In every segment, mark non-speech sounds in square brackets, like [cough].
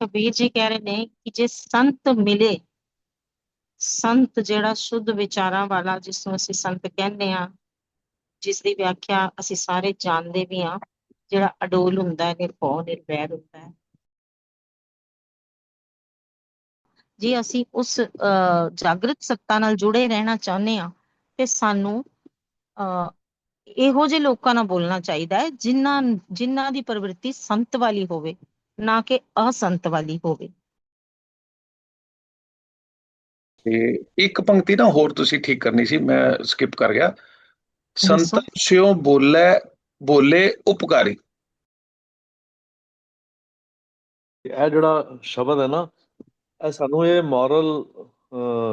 ਕਬੀਰ ਜੀ ਕਹਿ ਰਹੇ ਨੇ ਕਿ ਜੇ ਸੰਤ ਮਿਲੇ ਸੰਤ ਜਿਹੜਾ ਸ਼ੁੱਧ ਵਿਚਾਰਾਂ ਵਾਲਾ ਜਿਸ ਨੂੰ ਅਸੀਂ ਸੰਤ ਕਹਿੰਦੇ ਆ ਜਿਸ ਦੀ ਵਿਆਖਿਆ ਅਸੀਂ ਸਾਰੇ ਜਾਣਦੇ ਵੀ ਆ ਜਿਹੜਾ ਅਡੋਲ ਹੁੰਦਾ ਹੈ ਨਿਰਭਉ ਨਿਰਵੈਰ ਹੁੰਦਾ ਹੈ। ਜੇ ਅਸੀਂ ਉਸ ਅਹ, ਜਾਗਰਤ ਸੱਤਾ ਨਾਲ ਜੁੜੇ ਰਹਿਣਾ ਚਾਹੁੰਦੇ ਆ ਤੇ ਸਾਨੂੰ ਅਹ, ਇਹੋ ਜਿਹੇ ਲੋਕਾਂ ਨਾਲ ਬੋਲਣਾ ਚਾਹੀਦਾ ਹੈ ਜਿਨ੍ਹਾਂ ਜਿਨ੍ਹਾਂ ਦੀ ਪ੍ਰਵਿਰਤੀ ਸੰਤ ਵਾਲੀ ਹੋਵੇ। ਨਾ ਕਿ ਅਸੰਤ ਵਾਲੀ ਹੋਵੇ। ਤੇ ਇੱਕ ਪੰਕਤੀ ਨਾ ਹੋਰ ਤੁਸੀਂ ਠੀਕ ਕਰਨੀ ਸੀ ਮੈਂ ਸਕਿਪ ਕਰ ਗਿਆ। ਸੰਤਨ ਸਿਓ ਬੋਲੇ ਬੋਲੇ ਉਪਕਾਰੀ। ਇਹ ਜਿਹੜਾ ਸ਼ਬਦ ਹੈ ਨਾ ਇਹ ਸਾਨੂੰ ਇਹ ਮੋਰਲ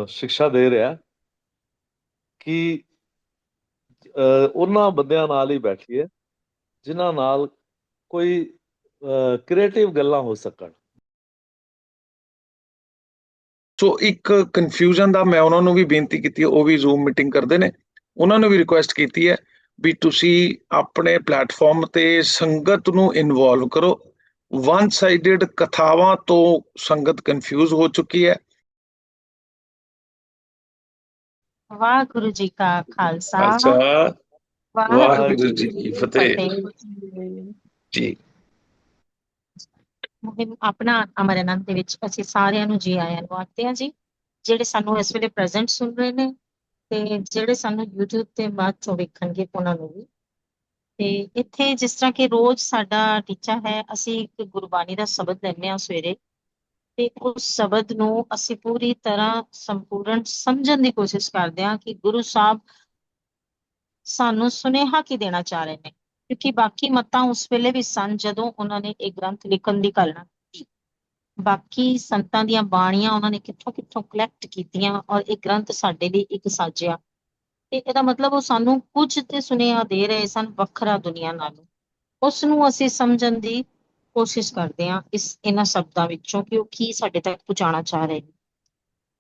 ਸਿੱਖਿਆ ਦੇ ਰਿਹਾ ਕਿ ਉਹਨਾਂ ਬੰਦਿਆਂ ਨਾਲ ਹੀ ਬੈਠੀਏ ਜਿਨ੍ਹਾਂ ਨਾਲ ਕੋਈ ਕ੍ਰੀਏਟਿਵ ਗੱਲਾਂ ਹੋ ਸਕਣ। ਸੋ ਇੱਕ ਕਨਫਿਊਜ਼ਨ ਦਾ ਮੈਂ ਉਹਨਾਂ ਨੂੰ ਵੀ ਬੇਨਤੀ ਕੀਤੀ ਉਹ ਵੀ ਜ਼ੂਮ ਮੀਟਿੰਗ ਕਰਦੇ ਨੇ। ਉਹਨਾਂ ਨੂੰ ਵੀ ਰਿਕੁਐਸਟ ਕੀਤੀ ਹੈ ਵੀ ਤੁਸੀਂ ਆਪਣੇ ਪਲੇਟਫਾਰਮ ਤੇ ਸੰਗਤ ਨੂੰ ਇਨਵੋਲਵ ਕਰੋ। ਵਨ ਸਾਈਡਡ ਕਥਾਵਾਂ ਤੋਂ ਸੰਗਤ ਕਨਫਿਊਜ਼ ਹੋ ਚੁੱਕੀ ਹੈ। ਵਾਹਿਗੁਰੂ ਜੀ ਕਾ ਖਾਲਸਾ। ਵਾਹਿਗੁਰੂ ਜੀ ਕੀ ਫਤਿਹ। ਫਤਿਹ। ਜੀ। ਮੁਹਿੰਮ ਆਪਣਾ ਅਮਰ ਆਨੰਦ ਦੇ ਵਿੱਚ ਅਸੀਂ ਸਾਰਿਆਂ ਨੂੰ ਜੀ ਆਇਆਂ ਨੂੰ ਆਖਦੇ ਹਾਂ ਜੀ। ਜਿਹੜੇ ਸਾਨੂੰ ਇਸ ਵੇਲੇ ਪ੍ਰੈਜ਼ੈਂਟ ਸੁਣ ਰਹੇ ਨੇ ਤੇ ਜਿਹੜੇ ਸਾਨੂੰ YouTube ਤੇ ਬਾਅਦ ਚੋਂ ਵੇਖਣਗੇ ਉਹਨਾਂ ਨੂੰ ਵੀ। ਤੇ ਇੱਥੇ ਜਿਸ ਤਰ੍ਹਾਂ ਕਿ ਰੋਜ਼ ਸਾਡਾ ਟੀਚਾ ਹੈ, ਅਸੀਂ ਇੱਕ ਗੁਰਬਾਣੀ ਦਾ ਸ਼ਬਦ ਲੈਂਦੇ ਹਾਂ ਸਵੇਰੇ ਤੇ ਉਸ ਸ਼ਬਦ ਨੂੰ ਅਸੀਂ ਪੂਰੀ ਤਰ੍ਹਾਂ ਸੰਪੂਰਨ ਸਮਝਣ ਦੀ ਕੋਸ਼ਿਸ਼ ਕਰਦੇ ਹਾਂ ਕਿ ਗੁਰੂ ਸਾਹਿਬ ਸਾਨੂੰ ਸੁਨੇਹਾ ਕੀ ਦੇਣਾ ਚਾਹ ਰਹੇ ਨੇ। ਕਿਉਂਕਿ ਬਾਕੀ ਮਤਾਂ ਉਸ ਵੇਲੇ ਵੀ ਸਨ ਜਦੋਂ ਉਹਨਾਂ ਨੇ ਇਹ ਗ੍ਰੰਥ ਲਿਖਣ ਦੀ ਕਲਨਾ ਕੀਤੀ। ਬਾਕੀ ਸੰਤਾਂ ਦੀਆਂ ਬਾਣੀਆਂ ਉਹਨਾਂ ਨੇ ਕਿੱਥੋਂ ਕਿੱਥੋਂ ਕਲੈਕਟ ਕੀਤੀਆਂ ਔਰ ਇਹ ਗ੍ਰੰਥ ਸਾਡੇ ਲਈ ਇੱਕ ਸਾਜਿਆ। ਤੇ ਇਹਦਾ ਮਤਲਬ ਉਹ ਸਾਨੂੰ ਕੁਝ ਤੇ ਸੁਨੇਹਾ ਦੇ ਰਹੇ ਸਨ ਵੱਖਰਾ ਦੁਨੀਆ ਨਾਲੋਂ। ਉਸ ਨੂੰ ਅਸੀਂ ਸਮਝਣ ਦੀ ਕੋਸ਼ਿਸ਼ ਕਰਦੇ ਹਾਂ ਇਸ ਇਹਨਾਂ ਸ਼ਬਦਾਂ ਵਿੱਚੋਂ ਕਿ ਉਹ ਕੀ ਸਾਡੇ ਤੱਕ ਪਹੁੰਚਾਉਣਾ ਚਾਹ ਰਹੇ ਨੇ।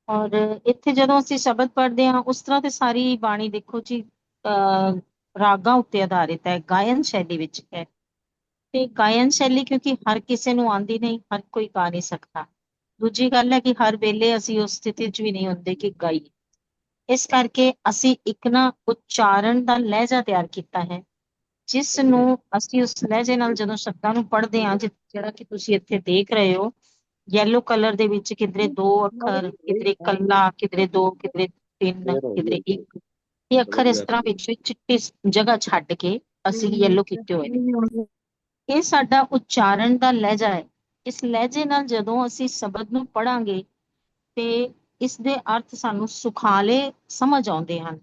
ਔਰ ਇੱਥੇ ਜਦੋਂ ਅਸੀਂ ਸ਼ਬਦ ਪੜ੍ਹਦੇ ਹਾਂ, ਉਸ ਤਰ੍ਹਾਂ ਤੇ ਸਾਰੀ ਬਾਣੀ ਦੇਖੋ ਜੀ, ਅਹ ਰਾਗਾਂ ਉੱਤੇ ਆਧਾਰਿਤ ਹੈ, ਗਾਇਨ ਸ਼ੈਲੀ ਵਿੱਚ ਹੈ। ਤੇ ਗਾਇਨ ਸ਼ੈਲੀ ਕਿਉਂਕਿ ਹਰ ਕਿਸੇ ਨੂੰ ਆਉਂਦੀ ਨਹੀਂ, ਹਰ ਕੋਈ ਗਾ ਨਹੀਂ ਸਕਦਾ। ਦੂਜੀ ਗੱਲ ਹੈ ਕਿ ਹਰ ਵੇਲੇ ਅਸੀਂ ਉਸ ਸਥਿਤੀ 'ਚ ਵੀ ਨਹੀਂ ਹੁੰਦੇ ਕਿ ਗਾਈਏ। ਇਸ ਕਰਕੇ ਅਸੀਂ ਇੱਕ ਨਾ ਉਚਾਰਨ ਦਾ ਲਹਿਜਾ ਤਿਆਰ ਕੀਤਾ ਹੈ, ਜਿਸ ਨੂੰ ਅਸੀਂ ਉਸ ਲਹਿਜੇ ਨਾਲ ਜਦੋਂ ਸ਼ਬਦਾਂ ਨੂੰ ਪੜ੍ਹਦੇ ਹਾਂ, ਜਿ- ਜਿਹੜਾ ਕਿ ਤੁਸੀਂ ਇੱਥੇ ਦੇਖ ਰਹੇ ਹੋ ਯੈਲੋ ਕਲਰ ਦੇ ਵਿੱਚ ਕਿਧਰੇ ਦੋ ਅੱਖਰ, ਕਿਧਰੇ ਕੱਲਾ, ਕਿਧਰੇ ਦੋ, ਕਿਧਰੇ ਤਿੰਨ, ਕਿਧਰੇ ਇੱਕ। ਇਹ ਅੱਖਰ ਇਸ ਤਰ੍ਹਾਂ ਵਿੱਚ ਚਿੱਟੀ ਜਗ੍ਹਾ ਛੱਡ ਕੇ ਅਸੀਂ ਯੈਲੋ ਕੀਤੇ ਹੋਏ ਨੇ। ਇਹ ਸਾਡਾ ਉਚਾਰਨ ਦਾ ਲਹਿਜਾ ਹੈ। ਇਸ ਲਹਿਜੇ ਨਾਲ ਜਦੋਂ ਅਸੀਂ ਸ਼ਬਦ ਨੂੰ ਪੜਾਂਗੇ ਤੇ ਇਸ ਦੇ ਅਰਥ ਸਾਨੂੰ ਸੁਖਾਲੇ ਸਮਝ ਆਉਂਦੇ ਹਨ।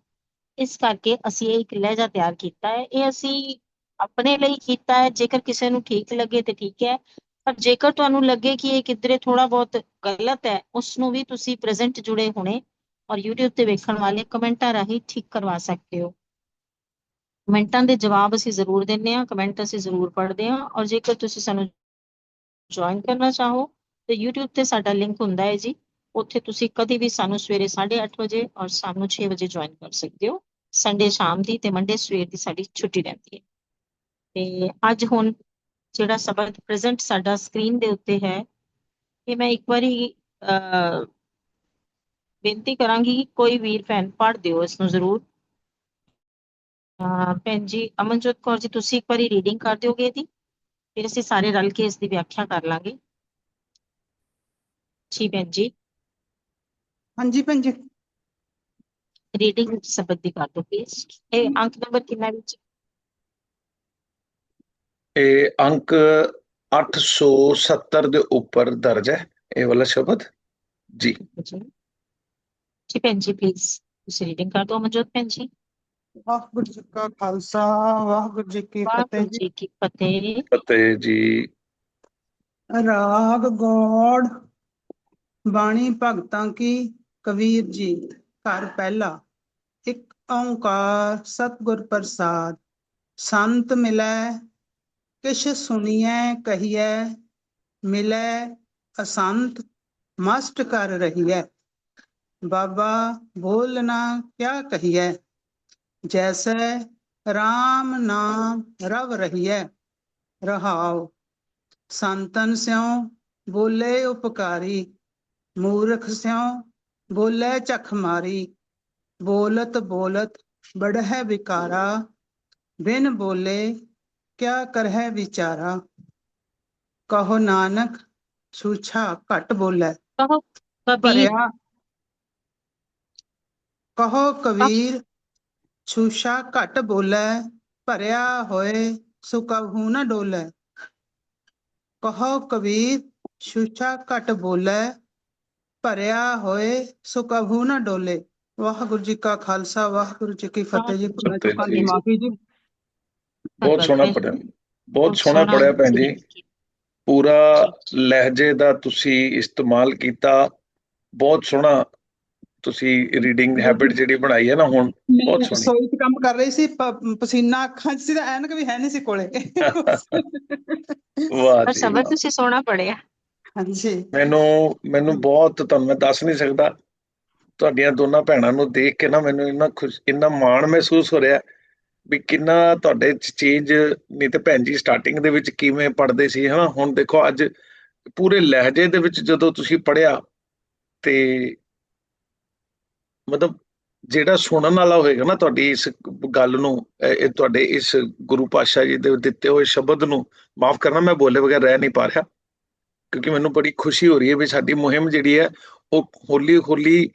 ਇਸ ਕਰਕੇ ਅਸੀਂ ਇਹ ਇੱਕ ਲਹਿਜਾ ਤਿਆਰ ਕੀਤਾ ਹੈ। ਇਹ ਅਸੀਂ ਆਪਣੇ ਲਈ ਕੀਤਾ ਹੈ। ਜੇਕਰ ਕਿਸੇ ਨੂੰ ਠੀਕ ਲੱਗੇ ਤੇ ਠੀਕ ਹੈ। ਪਰ ਜੇਕਰ ਤੁਹਾਨੂੰ ਲੱਗੇ ਕਿ ਇਹ ਕਿਧਰੇ ਥੋੜਾ ਬਹੁਤ ਗਲਤ ਹੈ ਉਸ ਨੂੰ ਵੀ ਤੁਸੀਂ ਪ੍ਰੈਜ਼ੈਂਟ ਜੁੜੇ ਹੋਣੇ ਔਰ YouTube ਤੇ ਵੇਖਣ ਵਾਲੇ ਕਮੈਂਟਾਂ ਰਾਹੀਂ ਠੀਕ ਕਰਵਾ ਸਕਦੇ ਹੋ। ਕਮੈਂਟਾਂ ਦੇ ਜਵਾਬ ਅਸੀਂ ਜ਼ਰੂਰ ਦਿੰਨੇ ਆ ਕਮੈਂਟ ਅਸੀਂ ਜ਼ਰੂਰ ਪੜ੍ਹਦੇ ਆ ਔਰ ਜੇਕਰ ਤੁਸੀਂ ਸਾਨੂੰ ਜੁਆਇਨ ਕਰਨਾ ਚਾਹੋ ਤੇ YouTube ਤੇ ਸਾਡਾ ਲਿੰਕ ਹੁੰਦਾ ਹੈ ਜੀ। ਉੱਥੇ ਤੁਸੀਂ ਕਦੇ ਵੀ ਸਾਨੂੰ ਸਵੇਰੇ 8:30 ਵਜੇ ਔਰ ਸ਼ਾਮ ਨੂੰ 6 ਵਜੇ ਜੁਆਇਨ ਕਰ ਸਕਦੇ ਹੋ। ਸੰਡੇ ਸ਼ਾਮ ਦੀ ਤੇ ਮੰਡੇ ਸਵੇਰ ਦੀ ਸਾਡੀ ਛੁੱਟੀ ਰਹਿੰਦੀ ਹੈ। ਤੇ ਅੱਜ ਹੁਣ ਜਿਹੜਾ ਸਬਕ ਪ੍ਰੈਜ਼ੈਂਟ ਸਾਡਾ ਸਕਰੀਨ ਦੇ ਉੱਤੇ ਹੈ, ਇਹ ਮੈਂ ਇੱਕ ਵਾਰੀ ਬੇਨਤੀ ਕਰਾਂਗੀ ਕਿ ਕੋਈ ਵੀਰ ਭੈਣ ਪੜ੍ਹ ਦਿਓ ਇਸ ਨੂੰ ਜ਼ਰੂਰ। ਅਹ ਭੈਣ ਜੀ ਅਮਨਜੋਤ ਕੌਰ ਜੀ ਤੁਸੀਂ ਇੱਕ ਵਾਰੀ ਰੀਡਿੰਗ ਕਰ ਦਿਓਗੇ ਇਹਦੀ? ਫਿਰ ਅਸੀਂ ਸਾਰੇ ਰਲ ਕੇ ਇਸ ਦੀ ਵਿਆਖਿਆ ਕਰ ਲਾਂਗੇ। ਜੀ ਭੈਣ ਜੀ। ਹਾਂਜੀ ਭੈਣ ਜੀ। ਰੀਡਿੰਗ ਸ਼ਬਦ ਦੀ ਕਰ ਦਿਓ ਪਲੀਜ਼ ਇਹ ਅੰਕ ਨੰਬਰ ਕਿੰਨਾ ਵਿੱਚ? ਇਹ ਅੰਕ 870 ਦੇ ਉੱਪਰ ਦਰਜ ਹੈ। ਇਹ ਵਾਲਾ ਸ਼ਬਦ? ਜੀ। ਜੀ। ਜੀ ਭੈਣ ਜੀ ਪਲੀਜ਼ ਤੁਸੀਂ ਰੀਡਿੰਗ ਕਰ ਦਿਓ ਅਮਨਜੋਤ ਭੈਣ ਜੀ ਵਾਹਿਗੁਰੂ ਜੀ ਕਾ ਖਾਲਸਾ ਵਾਹਿਗੁਰੂ ਜੀ ਕੀ ਫਤਿਹ ਵਾਹਿਗੁਰੂ ਜੀ ਜੀ ਕੀ ਫਤਿਹ ਫਤਿਹ ਜੀ ਰਾਗ ਗੌੜ ਬਾਣੀ ਭਗਤਾਂ ਕੀ ਕਬੀਰ ਜੀ ਘਰ ਪਹਿਲਾ ਇੱਕ ਓੰਕਾਰ ਸਤਿਗੁਰ ਪ੍ਰਸਾਦ। ਸੰਤ ਮਿਲੈ ਕਿਛ ਸੁਣੀਐ ਕਹੀਐ ਮਿਲੈ ਅਸੰਤ ਮਸਟ ਕਰ ਰਹੀਐ। ਬਾਬਾ ਬੋਲਣਾ ਕਿਆ ਕਹੀਐ ਜੈਸੇ RAM ਨਾਮ ਰਵ ਰਹੀਐ ਰਹਾਉ ਸੰਤਨ ਸਿਉ ਬੋਲੇ ਉਪਕਾਰੀ ਮੂਰਖ ਸਿਉ ਬੋਲੇ ਚਖ ਮਾਰੀ ਬੋਲਤ ਬੋਲਤ ਬੜਹਿ ਵਿਕਾਰਾ ਬਿਨ ਬੋਲੇ ਕਿਆ ਕਰਹਿ ਵਿਚਾਰਾ ਕਹੋ ਨਾਨਕ ਸੂਛਾ ਘਟ ਬੋਲੇ ਕਹੋ ਕਬੀਰ ਭਰਿਆ ਕਹੋ ਕਬੀਰ ਛੂਛਾ ਘਟ ਬੋਲੇ ਭਰਿਆ ਹੋਏ ਸੋ ਕਬਹੂ ਨ ਡੋਲੇ। ਕਹੋ ਕਬੀਰ ਛੂਛਾ ਘਟ ਬੋਲੇ ਭਰਿਆ ਹੋਏ ਸੋ ਕਬਹੂ ਨ ਡੋਲੇ। ਵਾਹਿਗੁਰੂ ਜੀ ਕਾ ਖਾਲਸਾ ਵਾਹਿਗੁਰੂ ਜੀ ਕੀ ਫਤਿਹ ਜੀ। ਭੁੱਲਾਂ ਫਤਿਹ ਚੁੱਕਾਂ ਜੀ। ਦੀ ਮਾਫੀ ਜੀ। ਬਹੁਤ ਸੋਹਣਾ ਪੜਿਆ। ਬਹੁਤ ਸੋਹਣਾ ਪੜਿਆ ਭੈਣ ਜੀ। ਜੀ। ਪੂਰਾ ਲਹਿਜੇ ਦਾ ਤੁਸੀਂ ਇਸਤੇਮਾਲ ਕੀਤਾ। ਬਹੁਤ ਸੋਹਣਾ ਤੁਸੀਂ ਰੀਡਿੰਗ ਹੈਬਿਟ ਜਿਹੜੀ ਬਣਾਈ ਹੈ ਨਾ ਹੁਣ ਬਹੁਤ ਸੋਹਣੀ। ਰਸੋਈ 'ਚ ਕੰਮ ਕਰ ਰਹੀ ਸੀ ਪਸੀਨਾ ਅੱਖਾਂ 'ਚ ਸੀ ਤਾਂ ਐਨਕ ਵੀ ਹੈ ਨਹੀਂ ਸੀ ਕੋਲੇ। ਵਾਹ ਪਰ ਜੀ ਸਬਰ। ਤੁਸੀਂ ਸੋਹਣਾ ਪੜਿਆ ਹਾਂਜੀ। ਮੈਨੂੰ ਮੈਨੂੰ ਬਹੁਤ ਤੁਹਾਨੂੰ ਮੈਂ ਦੱਸ ਨਹੀਂ ਸਕਦਾ। ਤੁਹਾਡੀਆਂ ਦੋਨਾਂ ਭੈਣਾਂ ਨੂੰ ਦੇਖ ਕੇ ਨਾ ਮੈਨੂੰ ਇੰਨਾ ਖੁਸ਼ ਇੰਨਾ ਮਾਣ ਮਹਿਸੂਸ ਹੋ ਰਿਹਾ ਵੀ ਕਿੰਨਾ ਤੁਹਾਡੇ ਚ ਚੇਂਜ ਨਹੀਂ ਤੇ ਭੈਣ ਜੀ ਸਟਾਰਟਿੰਗ ਦੇ ਵਿੱਚ ਕਿਵੇਂ ਪੜ੍ਹਦੇ ਸੀ ਹਨਾ? ਹੁਣ ਦੇਖੋ ਅੱਜ ਪੂਰੇ ਲਹਿਜੇ ਦੇ ਵਿੱਚ ਜਦੋਂ ਤੁਸੀਂ ਪੜਿਆ ਤੇ ਮਤਲਬ ਜਿਹੜਾ ਸੁਣਨ ਵਾਲਾ ਹੋਏਗਾ ਨਾ ਤੁਹਾਡੀ ਇਸ ਗੱਲ ਨੂੰ, ਇਹ ਤੁਹਾਡੇ ਇਸ ਗੁਰੂ ਪਾਤਸ਼ਾਹ ਜੀ ਦੇ ਦਿੱਤੇ ਹੋਏ ਸ਼ਬਦ ਨੂੰ ਮਾਫ ਕਰਨਾ, ਮੈਂ ਬੋਲੇ ਬਗੈਰ ਰਹਿ ਨਹੀਂ ਪਾ ਰਿਹਾ। ਕਿਉਂਕਿ ਮੈਨੂੰ ਬੜੀ ਖੁਸ਼ੀ ਹੋ ਰਹੀ ਹੈ ਵੀ ਸਾਡੀ ਮੁਹਿੰਮ ਜਿਹੜੀ ਹੈ, ਉਹ ਹੌਲੀ ਹੌਲੀ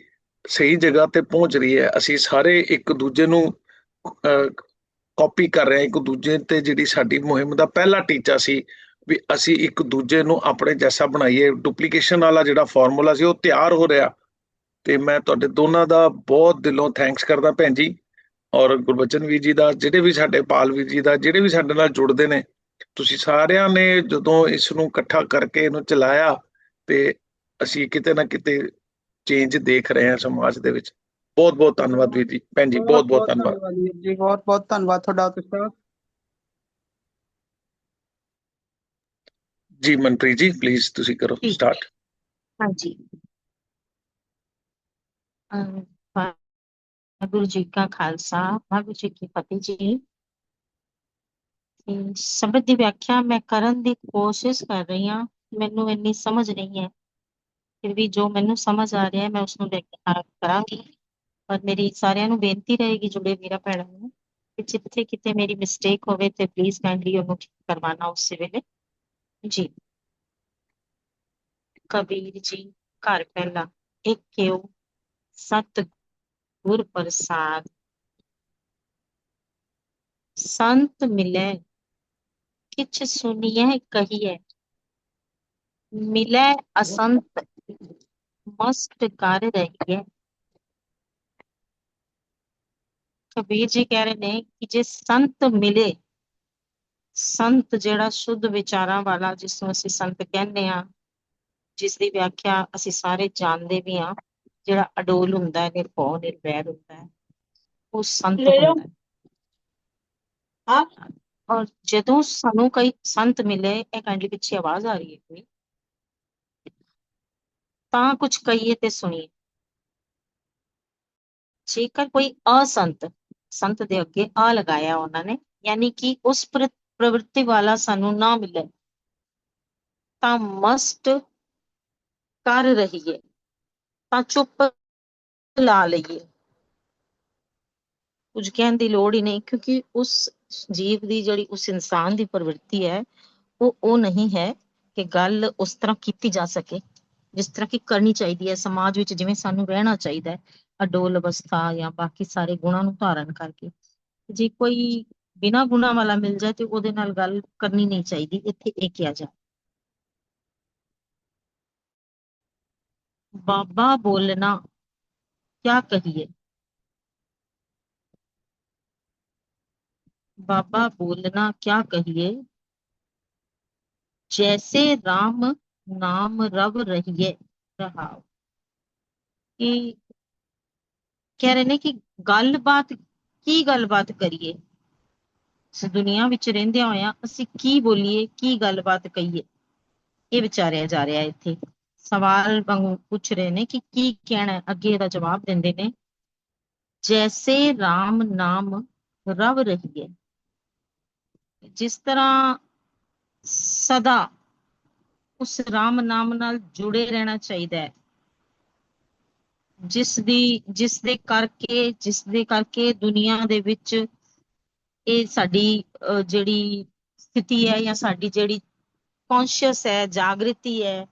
ਸਹੀ ਜਗ੍ਹਾ ਤੇ ਪਹੁੰਚ ਰਹੀ ਹੈ। ਅਸੀਂ ਸਾਰੇ ਇੱਕ ਦੂਜੇ ਨੂੰ ਕਾਪੀ ਕਰ ਰਹੇ ਹਾਂ। ਇੱਕ ਦੂਜੇ ਤੇ ਜਿਹੜੀ ਸਾਡੀ ਮੁਹਿੰਮ ਦਾ ਪਹਿਲਾ ਟੀਚਾ ਸੀ ਵੀ ਅਸੀਂ ਇੱਕ ਦੂਜੇ ਨੂੰ ਆਪਣੇ ਜੈਸਾ ਬਣਾਈਏ। ਡੁਪਲੀਕੇਸ਼ਨ ਵਾਲਾ ਜਿਹੜਾ ਫਾਰਮੂਲਾ ਸੀ, ਉਹ ਤਿਆਰ ਹੋ ਰਿਹਾ। ਤੇ ਮੈਂ ਤੁਹਾਡੇ ਦੋਨਾਂ ਦਾ ਬਹੁਤ ਦਿਲੋਂ ਥੈਂਕਸ ਕਰਦਾ ਭੈਣ ਜੀ। ਔਰ ਗੁਰਬਚਨ ਵੀਰ ਜੀ ਦਾ ਜਿਹੜੇ ਵੀ ਸਾਡੇ ਪਾਲ ਵੀਰ ਜੀ ਦਾ ਜਿਹੜੇ ਵੀ ਸਾਡੇ ਨਾਲ ਜੁੜਦੇ ਨੇ ਤੁਸੀਂ ਸਾਰਿਆਂ ਨੇ ਜਦੋਂ ਇਸ ਨੂੰ ਇਕੱਠਾ ਕਰਕੇ ਇਹਨੂੰ ਚਲਾਇਆ ਤੇ ਅਸੀਂ ਕਿਤੇ ਨਾ ਕਿਤੇ ਚੇਂਜ ਦੇਖ ਰਹੇ ਹਾਂ ਸਮਾਜ ਦੇ ਵਿੱਚ। ਬਹੁਤ ਬਹੁਤ ਧੰਨਵਾਦ ਵੀਰ ਜੀ। ਭੈਣ ਜੀ ਬਹੁਤ ਬਹੁਤ ਧੰਨਵਾਦ। ਜੀ ਬਹੁਤ ਬਹੁਤ ਧੰਨਵਾਦ ਤੁਹਾਡਾ ਤੁਸੀਂ। ਜੀ ਮਨਪ੍ਰੀਤ ਜੀ ਪਲੀਜ਼ ਤੁਸੀਂ ਕਰੋ। ਸਟਾਰਟ ਹਾਂਜੀ। ਵਾਹਿਗੁਰੂ ਜੀ ਕਾ ਖਾਲਸਾ, ਵਾਹਿਗੁਰੂ ਜੀ ਕੀ ਫਤਿਹ ਜੀ। ਸ਼ਬਦ ਦੀ ਵਿਆਖਿਆ ਮੈਂ ਕਰਨ ਦੀ ਕੋਸ਼ਿਸ਼ ਕਰ ਰਹੀ ਹਾਂ, ਮੈਨੂੰ ਇੰਨੀ ਸਮਝ ਨਹੀਂ ਹੈ। ਫਿਰ ਵੀ ਜੋ ਮੈਨੂੰ ਸਮਝ ਆ ਰਿਹਾ ਹੈ, ਮੈਂ ਉਸ ਨੂੰ ਲੈ ਕੇ ਕਰਾਂਗੀ। ਪਰ ਮੇਰੀ ਸਾਰਿਆਂ ਨੂੰ ਬੇਨਤੀ ਰਹੇਗੀ, ਜੁੜੇ ਮੇਰਾ ਭੈਣਾਂ ਨੂੰ, ਕਿ ਜਿੱਥੇ ਕਿਤੇ ਮੇਰੀ ਮਿਸਟੇਕ ਹੋਵੇ ਤੇ ਪਲੀਜ਼ ਕਾਈਂਡਲੀ ਉਹਨੂੰ ਠੀਕ ਕਰਵਾਉਣਾ ਉਸੇ ਵੇਲੇ। ਜੀ। ਕਬੀਰ ਜੀ, ਘਰ ਪਹਿਲਾ, ਇੱਕ ਕਿਉਂ ਸਤ ਗੁਰ ਪ੍ਰਸਾਦ ਸੰਤ ਮਿਲੇ ਕਿਛ ਸੁਨੀਐ ਕਹੀਐ ਮਿਲੇ ਅਸੰਤ ਮਸਤ ਕਰ ਰਹੀਐ ਕਬੀਰ ਜੀ ਕਹਿ ਰਹੇ ਨੇ ਕਿ ਜੇ ਸੰਤ ਮਿਲੇ ਸੰਤ ਜਿਹੜਾ ਸ਼ੁੱਧ ਵਿਚਾਰਾਂ ਵਾਲਾ ਜਿਸ ਨੂੰ ਅਸੀਂ ਸੰਤ ਕਹਿੰਦੇ ਆ ਜਿਸ ਦੀ ਵਿਆਖਿਆ ਅਸੀਂ ਸਾਰੇ ਜਾਣਦੇ ਵੀ ਹਾਂ ਜਿਹੜਾ ਅਡੋਲ ਹੁੰਦਾ ਹੈ ਨਿਰਭਉ ਨਿਰਵੈਰ ਹੁੰਦਾ ਹੈ ਉਹ ਸੰਤ। ਹੁੰਦਾ ਹੈ। ਔਰ ਜਦੋਂ ਸਾਨੂੰ ਕੋਈ ਸੰਤ ਮਿਲੇ ਇਹ ਕਾਈਂਡਲੀ ਪਿੱਛੇ ਆਵਾਜ਼ ਆ ਰਹੀ ਹੈ ਕੋਈ ਤਾਂ ਕੁਝ ਕਹੀਏ ਤੇ ਸੁਣੀਏ। ਜੇਕਰ ਕੋਈ ਅਸੰਤ ਸੰਤ ਦੇ ਅੱਗੇ ਆ ਲਗਾਇਆ ਉਹਨਾਂ ਨੇ ਯਾਨੀ ਕਿ ਉਸ ਪ੍ਰ- ਪ੍ਰਵਿਰਤੀ ਵਾਲਾ ਸਾਨੂੰ ਨਾ ਮਿਲੇ ਤਾਂ ਮਸਟ ਕਰ ਰਹੀਏ। ਚੁੱਪ ਲਾ ਲਈਏ। ਕੁਝ ਕਹਿਣ ਦੀ ਲੋੜ ਹੀ ਨਹੀਂ, ਕਿਉਂਕਿ ਉਸ ਜੀਵ ਦੀ ਜਿਹੜੀ, ਉਸ ਇਨਸਾਨ ਦੀ ਪ੍ਰਵਿਰਤੀ ਹੈ, ਉਹ ਉਹ ਨਹੀਂ ਹੈ ਕਿ ਗੱਲ ਉਸ ਤਰ੍ਹਾਂ ਕੀਤੀ ਜਾ ਸਕੇ, ਜਿਸ ਤਰ੍ਹਾਂ ਕਿ ਕਰਨੀ ਚਾਹੀਦੀ ਹੈ। ਸਮਾਜ ਵਿੱਚ ਜਿਵੇਂ ਸਾਨੂੰ ਰਹਿਣਾ ਚਾਹੀਦਾ ਹੈ, ਅਡੋਲ ਅਵਸਥਾ ਜਾਂ ਬਾਕੀ ਸਾਰੇ ਗੁਣਾਂ ਨੂੰ ਧਾਰਨ ਕਰਕੇ। ਜੇ ਕੋਈ ਬਿਨਾਂ ਗੁਣਾਂ ਵਾਲਾ ਮਿਲ ਜਾਏ ਤੇ ਉਹਦੇ ਨਾਲ ਗੱਲ ਕਰਨੀ ਨਹੀਂ ਚਾਹੀਦੀ, ਇੱਥੇ ਇਹ ਕਿਹਾ ਜਾ ਬਾਬਾ ਬੋਲਣਾ क्या कहिए बाबा बोलना क्या कहिए जैसे राम नाम रव रहिए रहा कि ਕਹਿ ਰਹੇ ਨੇ ਕਿ ਗੱਲਬਾਤ ਕੀ ਗੱਲਬਾਤ ਕਰੀਏ ਇਸ ਦੁਨੀਆ ਵਿੱਚ ਰਹਿੰਦਿਆਂ ਹੋਇਆਂ ਅਸੀਂ ਕੀ ਬੋਲੀਏ ਕੀ ਗੱਲਬਾਤ ਕਹੀਏ ਇਹ ਵਿਚਾਰਿਆ ਜਾ ਰਿਹਾ ਹੈ ਇੱਥੇ ਸਵਾਲ ਵਾਂਗੂ ਪੁੱਛ ਰਹੇ ਨੇ ਕਿ ਕੀ ਕਹਿਣਾ ਅੱਗੇ ਇਹਦਾ ਜਵਾਬ ਦਿੰਦੇ ਨੇ ਜੈਸੇ RAM ਨਾਮ ਰਵ ਰਹੀ ਹੈ ਜਿਸ ਤਰ੍ਹਾਂ ਸਦਾ ਉਸ ਰਾਮ ਨਾਮ ਨਾਲ ਜੁੜੇ ਰਹਿਣਾ ਚਾਹੀਦਾ ਹੈ। ਜਿਸ ਦੀ ਜਿਸ ਦੇ ਕਰਕੇ ਜਿਸ ਦੇ ਕਰਕੇ ਦੁਨੀਆ ਦੇ ਵਿੱਚ ਇਹ ਸਾਡੀ ਅਹ, ਜਿਹੜੀ ਸਥਿਤੀ ਹੈ ਜਾਂ ਸਾਡੀ ਜਿਹੜੀ ਕੌਨਸ਼ੀਅਸ ਹੈ ਜਾਗ੍ਰਿਤੀ ਹੈ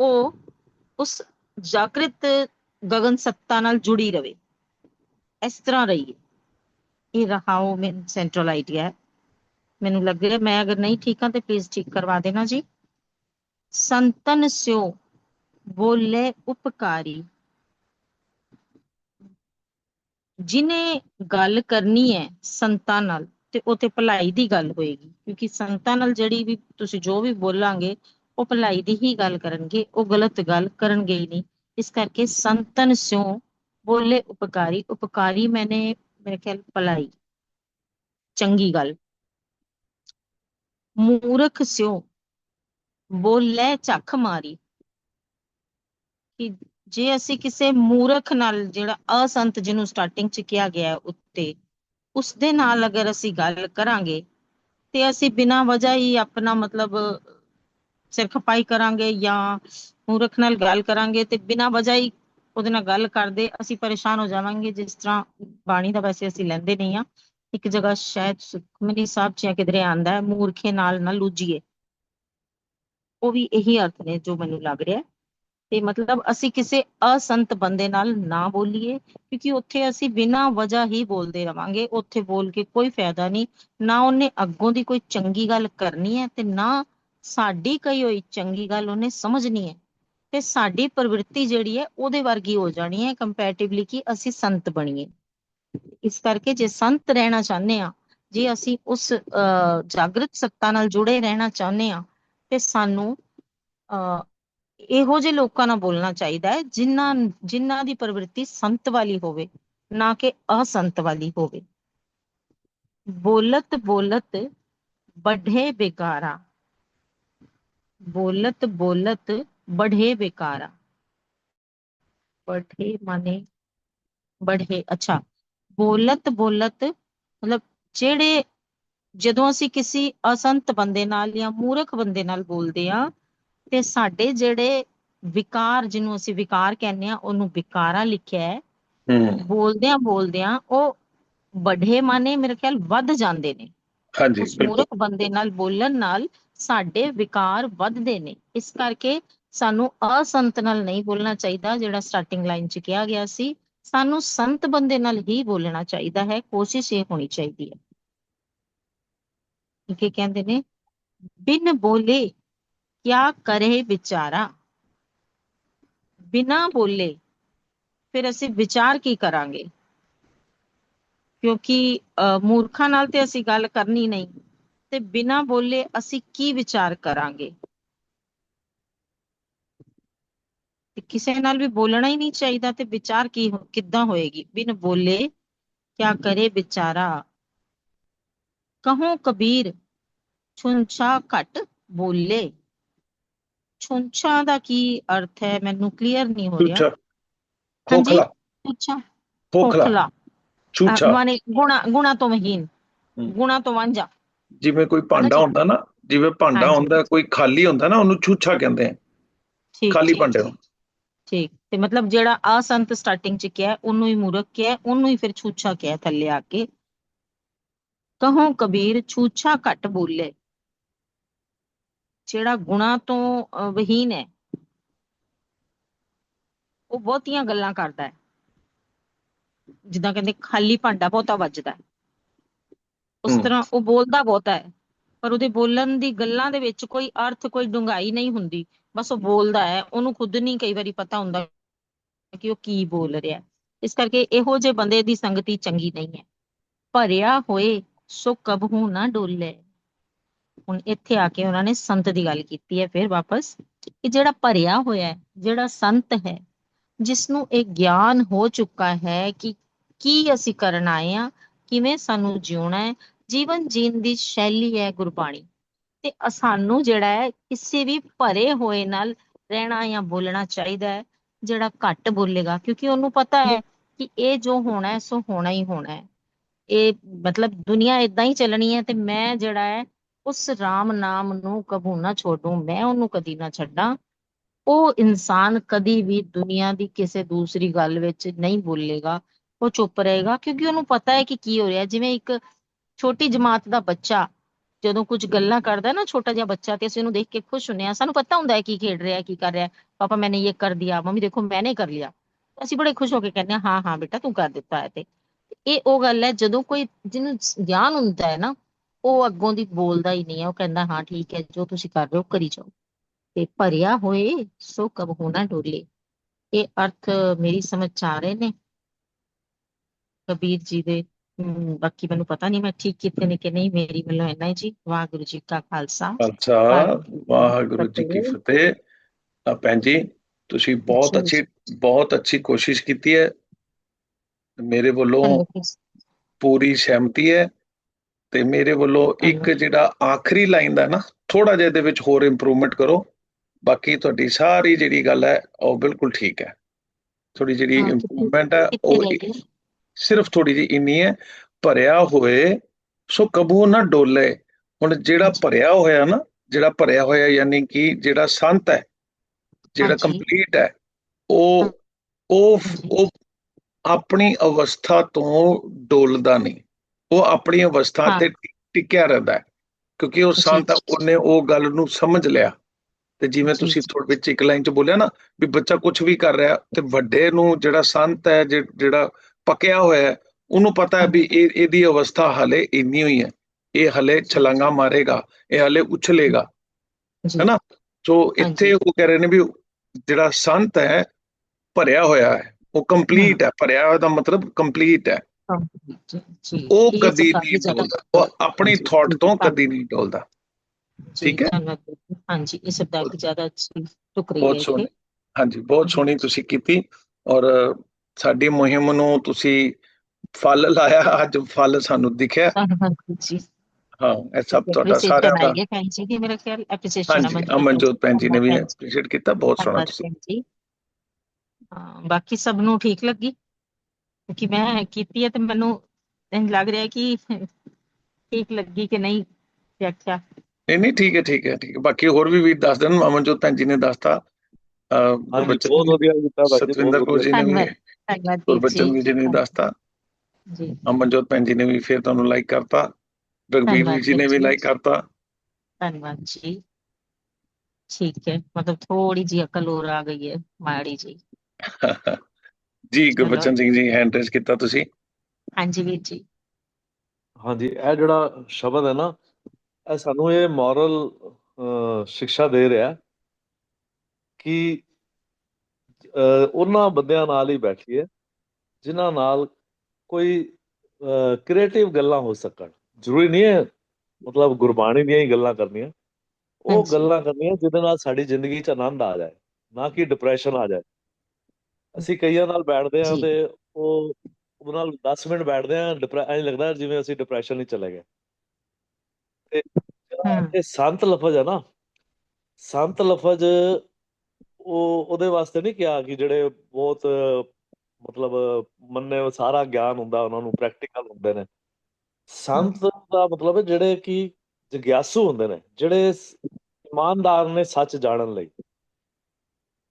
ਉਹ ਉਸ ਜਾਗ੍ਰਿਤ ਗਗਨ ਸੱਤਾ ਨਾਲ ਜੁੜੀ ਰਵੇ। ਇਸ ਤਰ੍ਹਾਂ ਰਹੀਏ। ਇਹ ਰਹਾਓ ਮੈਂ ਸੈਂਟਰਲ ਆਈਡੀਆ ਹੈ। ਮੈਨੂੰ ਲੱਗ ਰਿਹਾ ਮੈਂ ਅਗਰ ਨਹੀਂ ਠੀਕ ਹਾਂ ਤੇ ਪਲੀਜ਼ ਠੀਕ ਕਰਵਾ ਦੇਣਾ ਜੀ। ਸੰਤਨ ਸਿਓ, ਬੋਲੇ ਉਪਕਾਰੀ। ਜਿਨੇ ਗੱਲ ਕਰਨੀ ਹੈ ਸੰਤਾਂ ਨਾਲ ਤੇ ਉਹ ਤੇ ਭਲਾਈ ਦੀ ਗੱਲ ਹੋਏਗੀ, ਕਿਉਂਕਿ ਸੰਤਾਂ ਨਾਲ ਜਿਹੜੀ ਵੀ ਤੁਸੀਂ ਜੋ ਵੀ ਬੋਲਾਂਗੇ ਉਹ ਭਲਾਈ ਦੀ ਹੀ ਗੱਲ ਕਰਨਗੇ, ਉਹ ਗਲਤ ਗੱਲ ਕਰਨਗੇ ਹੀ ਨਹੀਂ। ਇਸ ਕਰਕੇ ਸੰਤਨ ਸਿਓ ਬੋਲੇ ਉਪਕਾਰੀ ਉਪਕਾਰੀ ਮੈਨੇ ਮੇਰੇ ਖਿਆਲ ਭਲਾਈ। ਚੰਗੀ ਗੱਲ। ਮੂਰਖ ਸਿਓ ਬੋਲੇ ਝੱਖ ਮਾਰੀ। ਕਿ ਜੇ ਅਸੀਂ ਕਿਸੇ ਮੂਰਖ ਨਾਲ ਜਿਹੜਾ ਅਸੰਤ ਜਿਹਨੂੰ ਸਟਾਰਟਿੰਗ ਚ ਕਿਹਾ ਗਿਆ ਉੱਤੇ ਉਸ ਦੇ ਨਾਲ ਅਗਰ ਅਸੀਂ ਗੱਲ ਕਰਾਂਗੇ ਤੇ ਅਸੀਂ ਬਿਨਾਂ ਵਜ੍ਹਾ ਹੀ ਆਪਣਾ ਮਤਲਬ ਸਿਰ ਖਪਾਈ ਕਰਾਂਗੇ ਜਾਂ ਮੂਰਖ ਨਾਲ ਗੱਲ ਕਰਾਂਗੇ ਤੇ ਬਿਨਾਂ ਵਜ੍ਹਾ ਹੀ ਉਹਦੇ ਨਾਲ ਗੱਲ ਕਰਦੇ, ਅਸੀਂ ਪਰੇਸ਼ਾਨ ਹੋ ਜਾਵਾਂਗੇ, ਜਿਸ ਤਰ੍ਹਾਂ ਬਾਣੀ ਦਾ ਵੈਸੇ ਅਸੀਂ ਲੈਂਦੇ ਨਹੀਂ ਆ ਇੱਕ ਜਗ੍ਹਾ ਸ਼ਾਇਦ ਸੁਖਮਨੀ ਸਾਹਿਬ ਚ ਕਿਧਰੇ ਆਂਦਾ ਹੈ ਮੂਰਖੇ ਨਾਲ ਨਾ ਲੂਜੀਏ। ਉਹ ਵੀ ਇਹੀ ਅਰਥ ਨੇ ਜੋ ਮੈਨੂੰ ਲੱਗ ਰਿਹਾ। ਤੇ ਮਤਲਬ ਅਸੀਂ ਕਿਸੇ ਅਸੰਤ ਬੰਦੇ ਨਾਲ ਨਾ ਬੋਲੀਏ, ਕਿਉਂਕਿ ਉੱਥੇ ਅਸੀਂ ਬਿਨਾਂ ਵਜ੍ਹਾ ਹੀ ਬੋਲਦੇ ਰਵਾਂਗੇ। ਉੱਥੇ ਬੋਲ ਕੇ ਕੋਈ ਫਾਇਦਾ ਨਹੀਂ। ਨਾ ਉਹਨੇ ਅੱਗੋਂ ਦੀ ਕੋਈ ਚੰਗੀ ਗੱਲ ਕਰਨੀ ਹੈ ਤੇ ਨਾ ਸਾਡੀ ਕਹੀ ਹੋਈ ਚੰਗੀ ਗੱਲ ਉਹਨੇ ਸਮਝਣੀ ਹੈ ਤੇ ਸਾਡੀ ਪ੍ਰਵਿਰਤੀ ਜਿਹੜੀ ਹੈ ਉਹਦੇ ਵਰਗੀ ਹੋ ਜਾਣੀ ਹੈ ਕੰਪੈਰੀਟਿਵਲੀ ਕਿ ਅਸੀਂ ਸੰਤ ਬਣੀਏ। ਇਸ ਕਰਕੇ ਜੇ ਸੰਤ ਰਹਿਣਾ ਚਾਹੁੰਦੇ ਆ ਜੇ ਅਸੀਂ ਉਸ ਜਾਗਰਤ ਸੱਤਾ ਨਾਲ ਜੁੜੇ ਰਹਿਣਾ ਚਾਹੁੰਦੇ ਆ ਤੇ ਸਾਨੂੰ, ਅਹ, ਇਹੋ ਜਿਹੇ ਲੋਕਾਂ ਨਾਲ ਬੋਲਣਾ ਚਾਹੀਦਾ ਹੈ ਜਿਨ੍ਹਾਂ ਜਿਨ੍ਹਾਂ ਦੀ ਪ੍ਰਵਿਰਤੀ ਸੰਤ ਵਾਲੀ ਹੋਵੇ, ਨਾ ਕਿ ਅਸੰਤ ਵਾਲੀ ਹੋਵੇ। ਬੋਲਤ ਬੋਲਤ ਬਢੇ ਬੇਕਾਰਾ ਬੋਲਤ ਬੋਲਤ ਬਢੇ ਬੇਕਾਰਾ। ਬਢੇ ਮਾਨੇ ਬਢੇ ਅੱਛਾ। ਬੋਲਤ ਬੋਲਤ ਮਤਲਬ ਜਿਹੜੇ ਜਦੋਂ ਅਸੀਂ ਕਿਸੇ ਅਸੰਤ ਬੰਦੇ ਨਾਲ ਜਾਂ ਮੂਰਖ ਬੰਦੇ ਨਾਲ ਬੋਲਦੇ ਆ ਤੇ ਸਾਡੇ ਜਿਹੜੇ ਵਿਕਾਰ ਜਿਹਨੂੰ ਅਸੀਂ ਵਿਕਾਰ ਕਹਿੰਦੇ ਆ ਉਹਨੂੰ ਵਿਕਾਰਾ ਲਿਖਿਆ ਹੈ। ਹੂੰ। ਬੋਲਦਿਆਂ ਬੋਲਦਿਆਂ ਉਹ ਬਢੇ ਮਾਨੇ ਮੇਰੇ ਖਿਆਲ ਵੱਧ ਜਾਂਦੇ ਨੇ। ਹਾਂਜੀ ਮੂਰਖ ਬੰਦੇ ਨਾਲ ਬੋਲਣ ਨਾਲ ਸਾਡੇ ਵਿਕਾਰ ਵੱਧਦੇ ਨੇ। ਇਸ ਕਰਕੇ ਸਾਨੂੰ ਅਸੰਤ ਨਾਲ ਨਹੀਂ ਬੋਲਣਾ ਚਾਹੀਦਾ ਜਿਹੜਾ ਸਟਾਰਟਿੰਗ ਲਾਈਨ 'ਚ ਕਿਹਾ ਗਿਆ ਸੀ। ਸਾਨੂੰ ਸੰਤ ਬੰਦੇ ਨਾਲ ਹੀ ਬੋਲਣਾ ਚਾਹੀਦਾ ਹੈ ਕੋਸ਼ਿਸ਼ ਇਹ ਹੋਣੀ ਚਾਹੀਦੀ ਹੈ। ਕੀ ਕਹਿੰਦੇ ਨੇ? ਬਿਨ ਬੋਲੇ ਕਿਆ ਕਰੇ ਵਿਚਾਰਾ? ਬਿਨਾ ਬੋਲੇ ਫਿਰ ਅਸੀਂ ਵਿਚਾਰ ਕੀ ਕਰਾਂਗੇ? ਕਿਉਂਕਿ ਅਹ, ਮੂਰਖਾਂ ਨਾਲ ਤੇ ਅਸੀਂ ਗੱਲ ਕਰਨੀ ਨਹੀਂ। ਤੇ ਬਿਨਾ ਬੋਲੇ ਅਸੀਂ ਕੀ ਵਿਚਾਰ ਕਰਾਂਗੇ? ਤੇ ਕਿਸੇ ਨਾਲ ਵੀ ਬੋਲਣਾ ਹੀ ਨਹੀਂ ਚਾਹੀਦਾ ਤੇ ਵਿਚਾਰ ਕੀ ਹੋ- ਕਿੱਦਾਂ ਹੋਏਗੀ? ਬਿਨ ਬੋਲੇ ਕਿਆ ਕਰੇ ਵਿਚਾਰਾ? ਕਹੋ ਕਬੀਰ ਛੁੰਛਾ ਘਟ ਬੋਲੇ। ਛੁੰਛਾ ਦਾ ਕੀ ਅਰਥ ਹੈ? ਮੈਨੂੰ ਕਲੀਅਰ ਨਹੀਂ ਹੋ ਰਿਹਾ। ਹਾਂਜੀ। ਛੁੰਛਾ ਖੋਖਲਾ। ਛੂਛਾ ਮਾਨੇ ਗੁਣਾ ਗੁਣਾ ਤੋਂ ਮਹੀਨ। ਗੁਣਾ ਤੋਂ ਵਾਂਝਾ। ਜਿਵੇਂ ਕੋਈ ਭਾਂਡਾ। ਹੁੰਦਾ ਨਾ ਜਿਵੇਂ ਭਾਂਡਾ। ਹੁੰਦਾ ਕੋਈ ਖਾਲੀ ਹੁੰਦਾ ਨਾ ਉਹਨੂੰ ਛੂਛਾ ਕਹਿੰਦੇ ਆ। ਠੀਕ ਖਾਲੀ ਭਾਂਡੇ ਨੂੰ। ਠੀਕ ਤੇ ਮਤਲਬ ਜਿਹੜਾ ਅਸੰਤ ਸਟਾਰਟਿੰਗ ਚ ਕਿਹਾ ਉਹਨੂੰ ਹੀ ਮੂਰਖ ਕਿਹਾ ਉਹਨੂੰ ਹੀ ਫਿਰ ਛੂਛਾ ਕਿਹਾ ਥੱਲੇ ਆ ਕੇ। ਕਹੋ ਕਬੀਰ ਛੂਛਾ ਘਟ ਬੋਲੇ। ਜਿਹੜਾ ਗੁਣਾ ਤੋਂ ਵਹੀਨ ਹੈ ਉਹ ਬਹੁਤੀਆਂ ਗੱਲਾਂ ਕਰਦਾ ਹੈ। ਜਿੱਦਾਂ ਕਹਿੰਦੇ ਖਾਲੀ ਭਾਂਡਾ ਬਹੁਤਾ ਵੱਜਦਾ ਹੈ। ਉਸ। ਤਰ੍ਹਾਂ ਉਹ ਬੋਲਦਾ ਬਹੁਤਾ ਹੈ ਪਰ ਉਹਦੇ ਬੋਲਣ ਦੀ ਗੱਲਾਂ ਦੇ ਵਿੱਚ ਕੋਈ ਅਰਥ ਕੋਈ ਡੂੰਘਾਈ ਨਹੀਂ ਹੁੰਦੀ ਬਸ ਉਹ ਬੋਲਦਾ ਹੈ ਉਹਨੂੰ ਖੁਦ ਨਹੀਂ ਕਈ ਵਾਰੀ ਪਤਾ ਹੁੰਦਾ ਕਿ ਉਹ ਕੀ ਬੋਲ ਰਿਹਾ ਹੈ। ਇਸ ਕਰਕੇ ਇਹੋ ਜਿਹੇ ਬੰਦੇ ਦੀ ਸੰਗਤੀ ਚੰਗੀ ਨਹੀਂ ਹੈ ਭਰਿਆ ਹੋਏ ਸੋ ਕਬਹੂ ਨਾ ਡੋਲੇ ਹੁਣ ਇੱਥੇ ਆ ਕੇ ਉਹਨਾਂ ਨੇ ਸੰਤ ਦੀ ਗੱਲ ਕੀਤੀ ਹੈ ਫਿਰ ਵਾਪਸ ਕਿ ਜਿਹੜਾ ਭਰਿਆ ਹੋਇਆ ਹੈ ਜਿਹੜਾ ਸੰਤ ਹੈ ਜਿਸ ਨੂੰ ਇਹ ਗਿਆਨ ਹੋ ਚੁੱਕਾ ਹੈ ਕਿ ਕੀ ਅਸੀਂ ਕਰਨ ਆਏ ਆ ਕਿਵੇਂ ਸਾਨੂੰ ਜਿਉਣਾ ਹੈ ਜੀਵਨ ਜੀਣ ਦੀ ਸ਼ੈਲੀ ਹੈ ਗੁਰਬਾਣੀ। ਤੇ ਸਾਨੂੰ ਜਿਹੜਾ ਹੈ, ਕਿਸੇ ਵੀ ਭਰੇ ਹੋਏ ਨਾਲ ਰਹਿਣਾ ਜਾਂ ਬੋਲਣਾ ਚਾਹੀਦਾ ਹੈ, ਜਿਹੜਾ ਘੱਟ ਬੋਲੇਗਾ, ਕਿਉਂਕਿ ਉਹਨੂੰ ਪਤਾ ਹੈ ਕਿ ਇਹ ਜੋ ਹੋਣਾ ਹੈ, ਸੋ ਹੋਣਾ ਹੀ ਹੋਣਾ ਹੈ। ਇਹ ਮਤਲਬ ਦੁਨੀਆ ਇਦਾਂ ਹੀ ਚੱਲਣੀ ਹੈ ਤੇ ਮੈਂ ਜਿਹੜਾ ਹੈ, ਉਸ RAM ਨਾਮ ਨੂੰ ਕਬੂ ਨਾ ਛੋਡੂ, ਮੈਂ ਉਹਨੂੰ ਕਦੀ ਨਾ ਛੱਡਾਂ। ਉਹ ਇਨਸਾਨ ਕਦੀ ਵੀ ਦੁਨੀਆ ਦੀ ਕਿਸੇ ਦੂਸਰੀ ਗੱਲ ਵਿੱਚ ਨਹੀਂ ਬੋਲੇਗਾ, ਉਹ ਚੁੱਪ ਰਹੇਗਾ, ਕਿਉਂਕਿ ਉਹਨੂੰ ਪਤਾ ਹੈ ਕਿ ਕੀ ਹੋ ਰਿਹਾ ਜਿਵੇਂ ਇੱਕ ਛੋਟੀ ਜਮਾਤ ਦਾ ਬੱਚਾ ਜਦੋਂ ਕੁਝ ਗੱਲਾਂ ਕਰਦਾ ਨਾ ਛੋਟਾ ਜਿਹਾ ਬੱਚਾ ਤੇ ਅਸੀਂ ਉਹਨੂੰ ਦੇਖ ਕੇ ਖੁਸ਼ ਹੁੰਨੇ ਆ ਸਾਨੂੰ ਪਤਾ ਹੁੰਦਾ ਹੈ ਕੀ ਖੇਡ ਰਿਹਾ, ਕੀ ਕਰ ਰਿਹਾ। ਪਾਪਾ, ਮੈਨੇ ਇਹ ਕਰ ਦਿਆ, ਮੰਮੀ ਦੇਖੋ ਮੈਨੇ ਕਰ ਲਿਆ। ਅਸੀਂ ਬੜੇ ਖੁਸ਼ ਹੋ ਕੇ ਕਹਿੰਦੇ ਹਾਂ ਹਾਂ ਹਾਂ ਬੇਟਾ ਤੂੰ ਕਰ ਦਿੱਤਾ ਹੈ ਤੇ। ਇਹ ਉਹ ਗੱਲ ਹੈ ਜਦੋਂ ਕੋਈ ਜਿਹਨੂੰ ਗਿਆਨ ਹੁੰਦਾ ਹੈ ਨਾ, ਉਹ ਅੱਗੋਂ ਦੀ ਬੋਲਦਾ ਹੀ ਨਹੀਂ ਹੈ। ਉਹ ਕਹਿੰਦਾ, ਹਾਂ ਠੀਕ ਹੈ, ਜੋ ਤੁਸੀਂ ਕਰ ਰਹੇ ਹੋ, ਕਰੀ ਜਾਓ। ਤੇ ਭਰਿਆ ਹੋਏ ਸੋ ਕਬ ਹੋਣਾ ਡੋਲੇ। ਇਹ ਅਰਥ ਮੇਰੀ ਸਮਝ ਚ ਆ ਰਹੇ ਨੇ। ਕਬੀਰ ਜੀ ਦੇ ਬਾਕੀ ਮੈਨੂੰ ਪਤਾ ਨਹੀਂ ਮੈਂ ਠੀਕ ਕੀਤੇ ਨੇ ਕਿ ਨਹੀਂ ਮੇਰੀ ਵੱਲੋਂ ਇੰਨਾ ਹੀ ਜੀ ਵਾਹਿਗੁਰੂ ਜੀ ਕਾ ਖਾਲਸਾ ਅੱਛਾ ਵਾਹਿਗੁਰੂ ਜੀ ਕੀ ਫਤਿਹ ਭੈਣ ਜੀ ਤੁਸੀਂ ਬਹੁਤ। ਅੱਛੀ ਬਹੁਤ ਅੱਛੀ ਕੋਸ਼ਿਸ਼ ਕੀਤੀ ਹੈ ਮੇਰੇ ਵੱਲੋਂ। ਪੂਰੀ ਸਹਿਮਤੀ ਹੈ ਤੇ ਮੇਰੇ ਵੱਲੋਂ ਇੱਕ। ਜਿਹੜਾ ਆਖਰੀ ਲਾਈਨ ਦਾ ਨਾ ਥੋੜਾ ਜਿਹਾ ਇਹਦੇ ਵਿੱਚ ਹੋਰ ਇੰਪਰੂਵਮੈਂਟ ਕਰੋ ਬਾਕੀ ਤੁਹਾਡੀ ਸਾਰੀ ਜਿਹੜੀ ਗੱਲ ਹੈ ਉਹ ਬਿਲਕੁਲ ਠੀਕ ਹੈ ਥੋੜੀ ਜਿਹੜੀ ਇੰਪਰੂਵਮੈਂਟ ਹੈ ਉਹ? ਸਿਰਫ ਥੋੜੀ ਜਿਹੀ ਇੰਨੀ ਹੈ ਭਰਿਆ ਹੋਏ ਸੋ ਕਬੂ ਨਾ ਡੋਲੇ ਹੁਣ ਜਿਹੜਾ। ਭਰਿਆ ਹੋਇਆ ਨਾ ਜਿਹੜਾ ਭਰਿਆ ਹੋਇਆ ਯਾਨੀ ਕਿ ਜਿਹੜਾ ਸੰਤ ਹੈ ਜਿਹੜਾ। ਕੰਪਲੀਟ ਹੈ ਉਹ ਉਹ। ਉਹ ਆਪਣੀ ਅਵਸਥਾ ਤੋਂ ਡੋਲਦਾ ਨਹੀਂ ਉਹ ਆਪਣੀ ਅਵਸਥਾ। ਤੇ ਟਿਕਿਆ ਰਹਿੰਦਾ ਹੈ ਕਿਉਂਕਿ ਉਹ ਜੀ, ਸੰਤ ਜੀ। ਉਹਨੇ ਉਹ ਗੱਲ ਨੂੰ ਸਮਝ ਲਿਆ ਤੇ ਜਿਵੇਂ ਜੀ, ਤੁਸੀਂ ਜੀ। ਥੋੜੇ ਵਿੱਚ ਇੱਕ ਲਾਈਨ ਚ ਬੋਲਿਆ ਨਾ ਵੀ ਬੱਚਾ ਕੁਝ ਵੀ ਕਰ ਰਿਹਾ ਤੇ ਵੱਡੇ ਨੂੰ ਜਿਹੜਾ ਸੰਤ ਹੈ ਜਿ- ਜਿਹੜਾ ਪੱਕਿਆ ਹੋਇਆ ਹੈ। ਉਹਨੂੰ ਪਤਾ ਹੈ ਵੀ ਇਹ ਇਹਦੀ ਅਵਸਥਾ ਹਲੇ ਇੰਨੀ ਹੋਈ ਹੈ। ਇਹ ਹਲੇ ਛਲਾਂਗਾ ਮਾਰੇਗਾ ਇਹ ਹਲੇ ਉਛਲੇਗਾ ਜੀ। ਹੈ ਨਾ ਸੋ ਇੱਥੇ। ਉਹ ਕਹਿ ਰਹੇ ਨੇ ਵੀ ਜਿਹੜਾ ਸੰਤ ਹੈ ਭਰਿਆ ਹੋਇਆ ਹੈ। ਉਹ ਕੰਪਲੀਟ ਹੈ। ਭਰਿਆ ਹੋਇਆ ਦਾ ਮਤਲਬ ਕੰਪਲੀਟ ਹੈ। ਉਹ ਇਹ ਕਦੀ ਨਹੀਂ ਡੋਲਦਾ। ਉਹ ਆਪਣੀ ਥਾਟ ਤੋਂ ਕਦੀ ਨਹੀਂ ਡੋਲਦਾ। ਠੀਕ ਹੈ? ਹਾਂਜੀ ਇਸ ਸ਼ਬਦਾਂ ਦੀ ਜ਼ਿਆਦਾ ਅੱਛੀ ਟੁਕ ਰਹੀ ਬਹੁਤ ਹੈ ਸੋਹਣੀ। ਹਾਂਜੀ ਬਹੁਤ ਸੋਹਣੀ ਤੁਸੀਂ ਕੀਤੀ। ਔਰ ਸਾਡੀ ਮੁਹਿੰਮ ਨੂੰ ਤੁਸੀਂ ਫਲ ਲਾਇਆ ਅੱਜ ਫਲ ਸਾਨੂੰ ਦਿਖਿਆ। ਜੀ। ਹਾਂ ਇਹ ਸਭ ਤੁਹਾਡਾ ਸਾਰਿਆਂ ਦਾ ਭੈਣ ਜੀ ਦੀ ਮੇਰਾ ਖਿਆਲ ਐਪਰੀਸੀਏਸ਼ਨ ਹਾਂਜੀ ਅਮਨਜੋਤ ਭੈਣ ਜੀ ਨੇ ਵੀ ਐਪਰੀਸ਼ੀਏਟ ਕੀਤਾ ਬਹੁਤ ਸੋਹਣਾ ਤੁਸੀਂ। ਭੈਣ ਜੀ। ਹਾਂ ਬਾਕੀ ਸਭ ਨੂੰ ਠੀਕ ਲੱਗੀ? ਕਿਉਂਕਿ ਮੈਂ ਕੀਤੀ ਹੈ ਤੇ ਮੈਨੂੰ ਲੱਗ ਰਿਹਾ ਕਿ ਠੀਕ ਲੱਗੀ ਕਿ ਨਹੀਂ ਵਿਆਖਿਆ। ਨਹੀਂ ਨਹੀਂ ਠੀਕ ਹੈ ਠੀਕ ਹੈ ਠੀਕ ਹੈ। ਬਾਕੀ ਹੋਰ ਵੀ ਵੀ ਦੱਸ ਦੇਣ ਅਮਨਜੋਤ ਭੈਣ ਜੀ ਨੇ ਦੱਸਤਾ। ਬਹੁਤ ਵਧੀਆ ਕੀਤਾ ਬਾਕੀ ਸਤਵਿੰਦਰ ਕੌਰ ਜੀ। ਨੇ ਵੀ ਵੀਰ ਗੁਰਬਚਨ ਜੀ ਜੀ ਨੇ ਦੱਸਤਾ। ਜੀ। ਅਮਨਜੋਤ ਭੈਣ ਜੀ ਨੇ ਵੀ ਫਿਰ ਤੁਹਾਨੂੰ ਲਾਈਕ ਕਰਤਾ। ਰਗਵੀਰ ਜੀ ਨੇ ਵੀ। ਲਾਈਕ ਕਰਤਾ। ਧੰਨਵਾਦ ਜੀ। ਠੀਕ ਹੈ ਮਤਲਬ ਥੋੜੀ ਜੀ ਅਕਲ ਹੋਰ ਆ ਗਈ ਹੈ ਮਾੜੀ [laughs] ਜੀ ਜੀ ਗੁਰਬਚਨ ਸਿੰਘ ਜੀ ਹੈਂਡ ਰੇਜ਼ ਕੀਤਾ ਤੁਸੀਂ। ਹਾਂਜੀ ਵੀਰ ਜੀ। ਹਾਂਜੀ ਇਹ ਜਿਹੜਾ ਸ਼ਬਦ ਹੈ ਨਾ ਇਹ ਸਾਨੂੰ ਇਹ ਮੋਰਲ ਸਿੱਖਿਆ ਦੇ ਰਿਹਾ ਕਿ ਉਹਨਾਂ ਬੰਦਿਆਂ ਨਾਲ ਹੀ ਬੈਠੀਏ ਜਿਨ੍ਹਾਂ ਨਾਲ ਕੋਈ ਕ੍ਰੀਏਟਿਵ ਗੱਲਾਂ ਹੋ ਸਕਣ ਜ਼ਰੂਰੀ ਨਹੀਂ ਹੈ ਮਤਲਬ ਗੁਰਬਾਣੀ ਦੀਆਂ ਹੀ ਗੱਲਾਂ ਕਰਨੀਆਂ ਉਹ। ਗੱਲਾਂ ਕਰਨੀਆਂ ਜਿਹਦੇ ਨਾਲ ਸਾਡੀ ਜ਼ਿੰਦਗੀ 'ਚ ਆਨੰਦ ਆ ਜਾਏ ਨਾ ਕਿ ਡਿਪਰੈਸ਼ਨ ਆ ਜਾਏ ਅਸੀਂ ਕਈਆਂ ਨਾਲ ਬੈਠਦੇ ਜੀ। ਤੇ ਉਹ ਉਹਨਾਂ ਨਾਲ 10 ਮਿੰਟ ਬੈਠਦੇ ਡਿਪਰੈ ਐਂ ਲੱਗਦਾ ਜਿਵੇਂ ਅਸੀਂ ਡਿਪਰੈਸ਼ਨ ਹੀ ਚਲੇ ਗਏ ਤੇ। ਇਹ ਸੰਤ ਲਫ਼ਜ਼ ਹੈ ਨਾ ਸੰਤ ਲਫ਼ਜ਼ ਉਹ, ਉਹਦੇ ਵਾਸਤੇ ਨਹੀਂ ਕਿਹਾ ਕਿ ਜਿਹੜੇ ਬਹੁਤ, ਮਤਲਬ ਮੰਨੇ ਸਾਰਾ ਗਿਆਨ ਹੁੰਦਾ ਉਹਨਾਂ ਨੂੰ ਪ੍ਰੈਕਟੀਕਲ ਹੁੰਦੇ ਨੇ। ਸੰਤ ਦਾ ਮਤਲਬ ਹੈ ਜਿਹੜੇ ਕਿ ਜਗਿਆਸੂ ਹੁੰਦੇ ਨੇ, ਜਿਹੜੇ ਇਮਾਨਦਾਰ ਨੇ ਸੱਚ ਜਾਣਨ ਲਈ।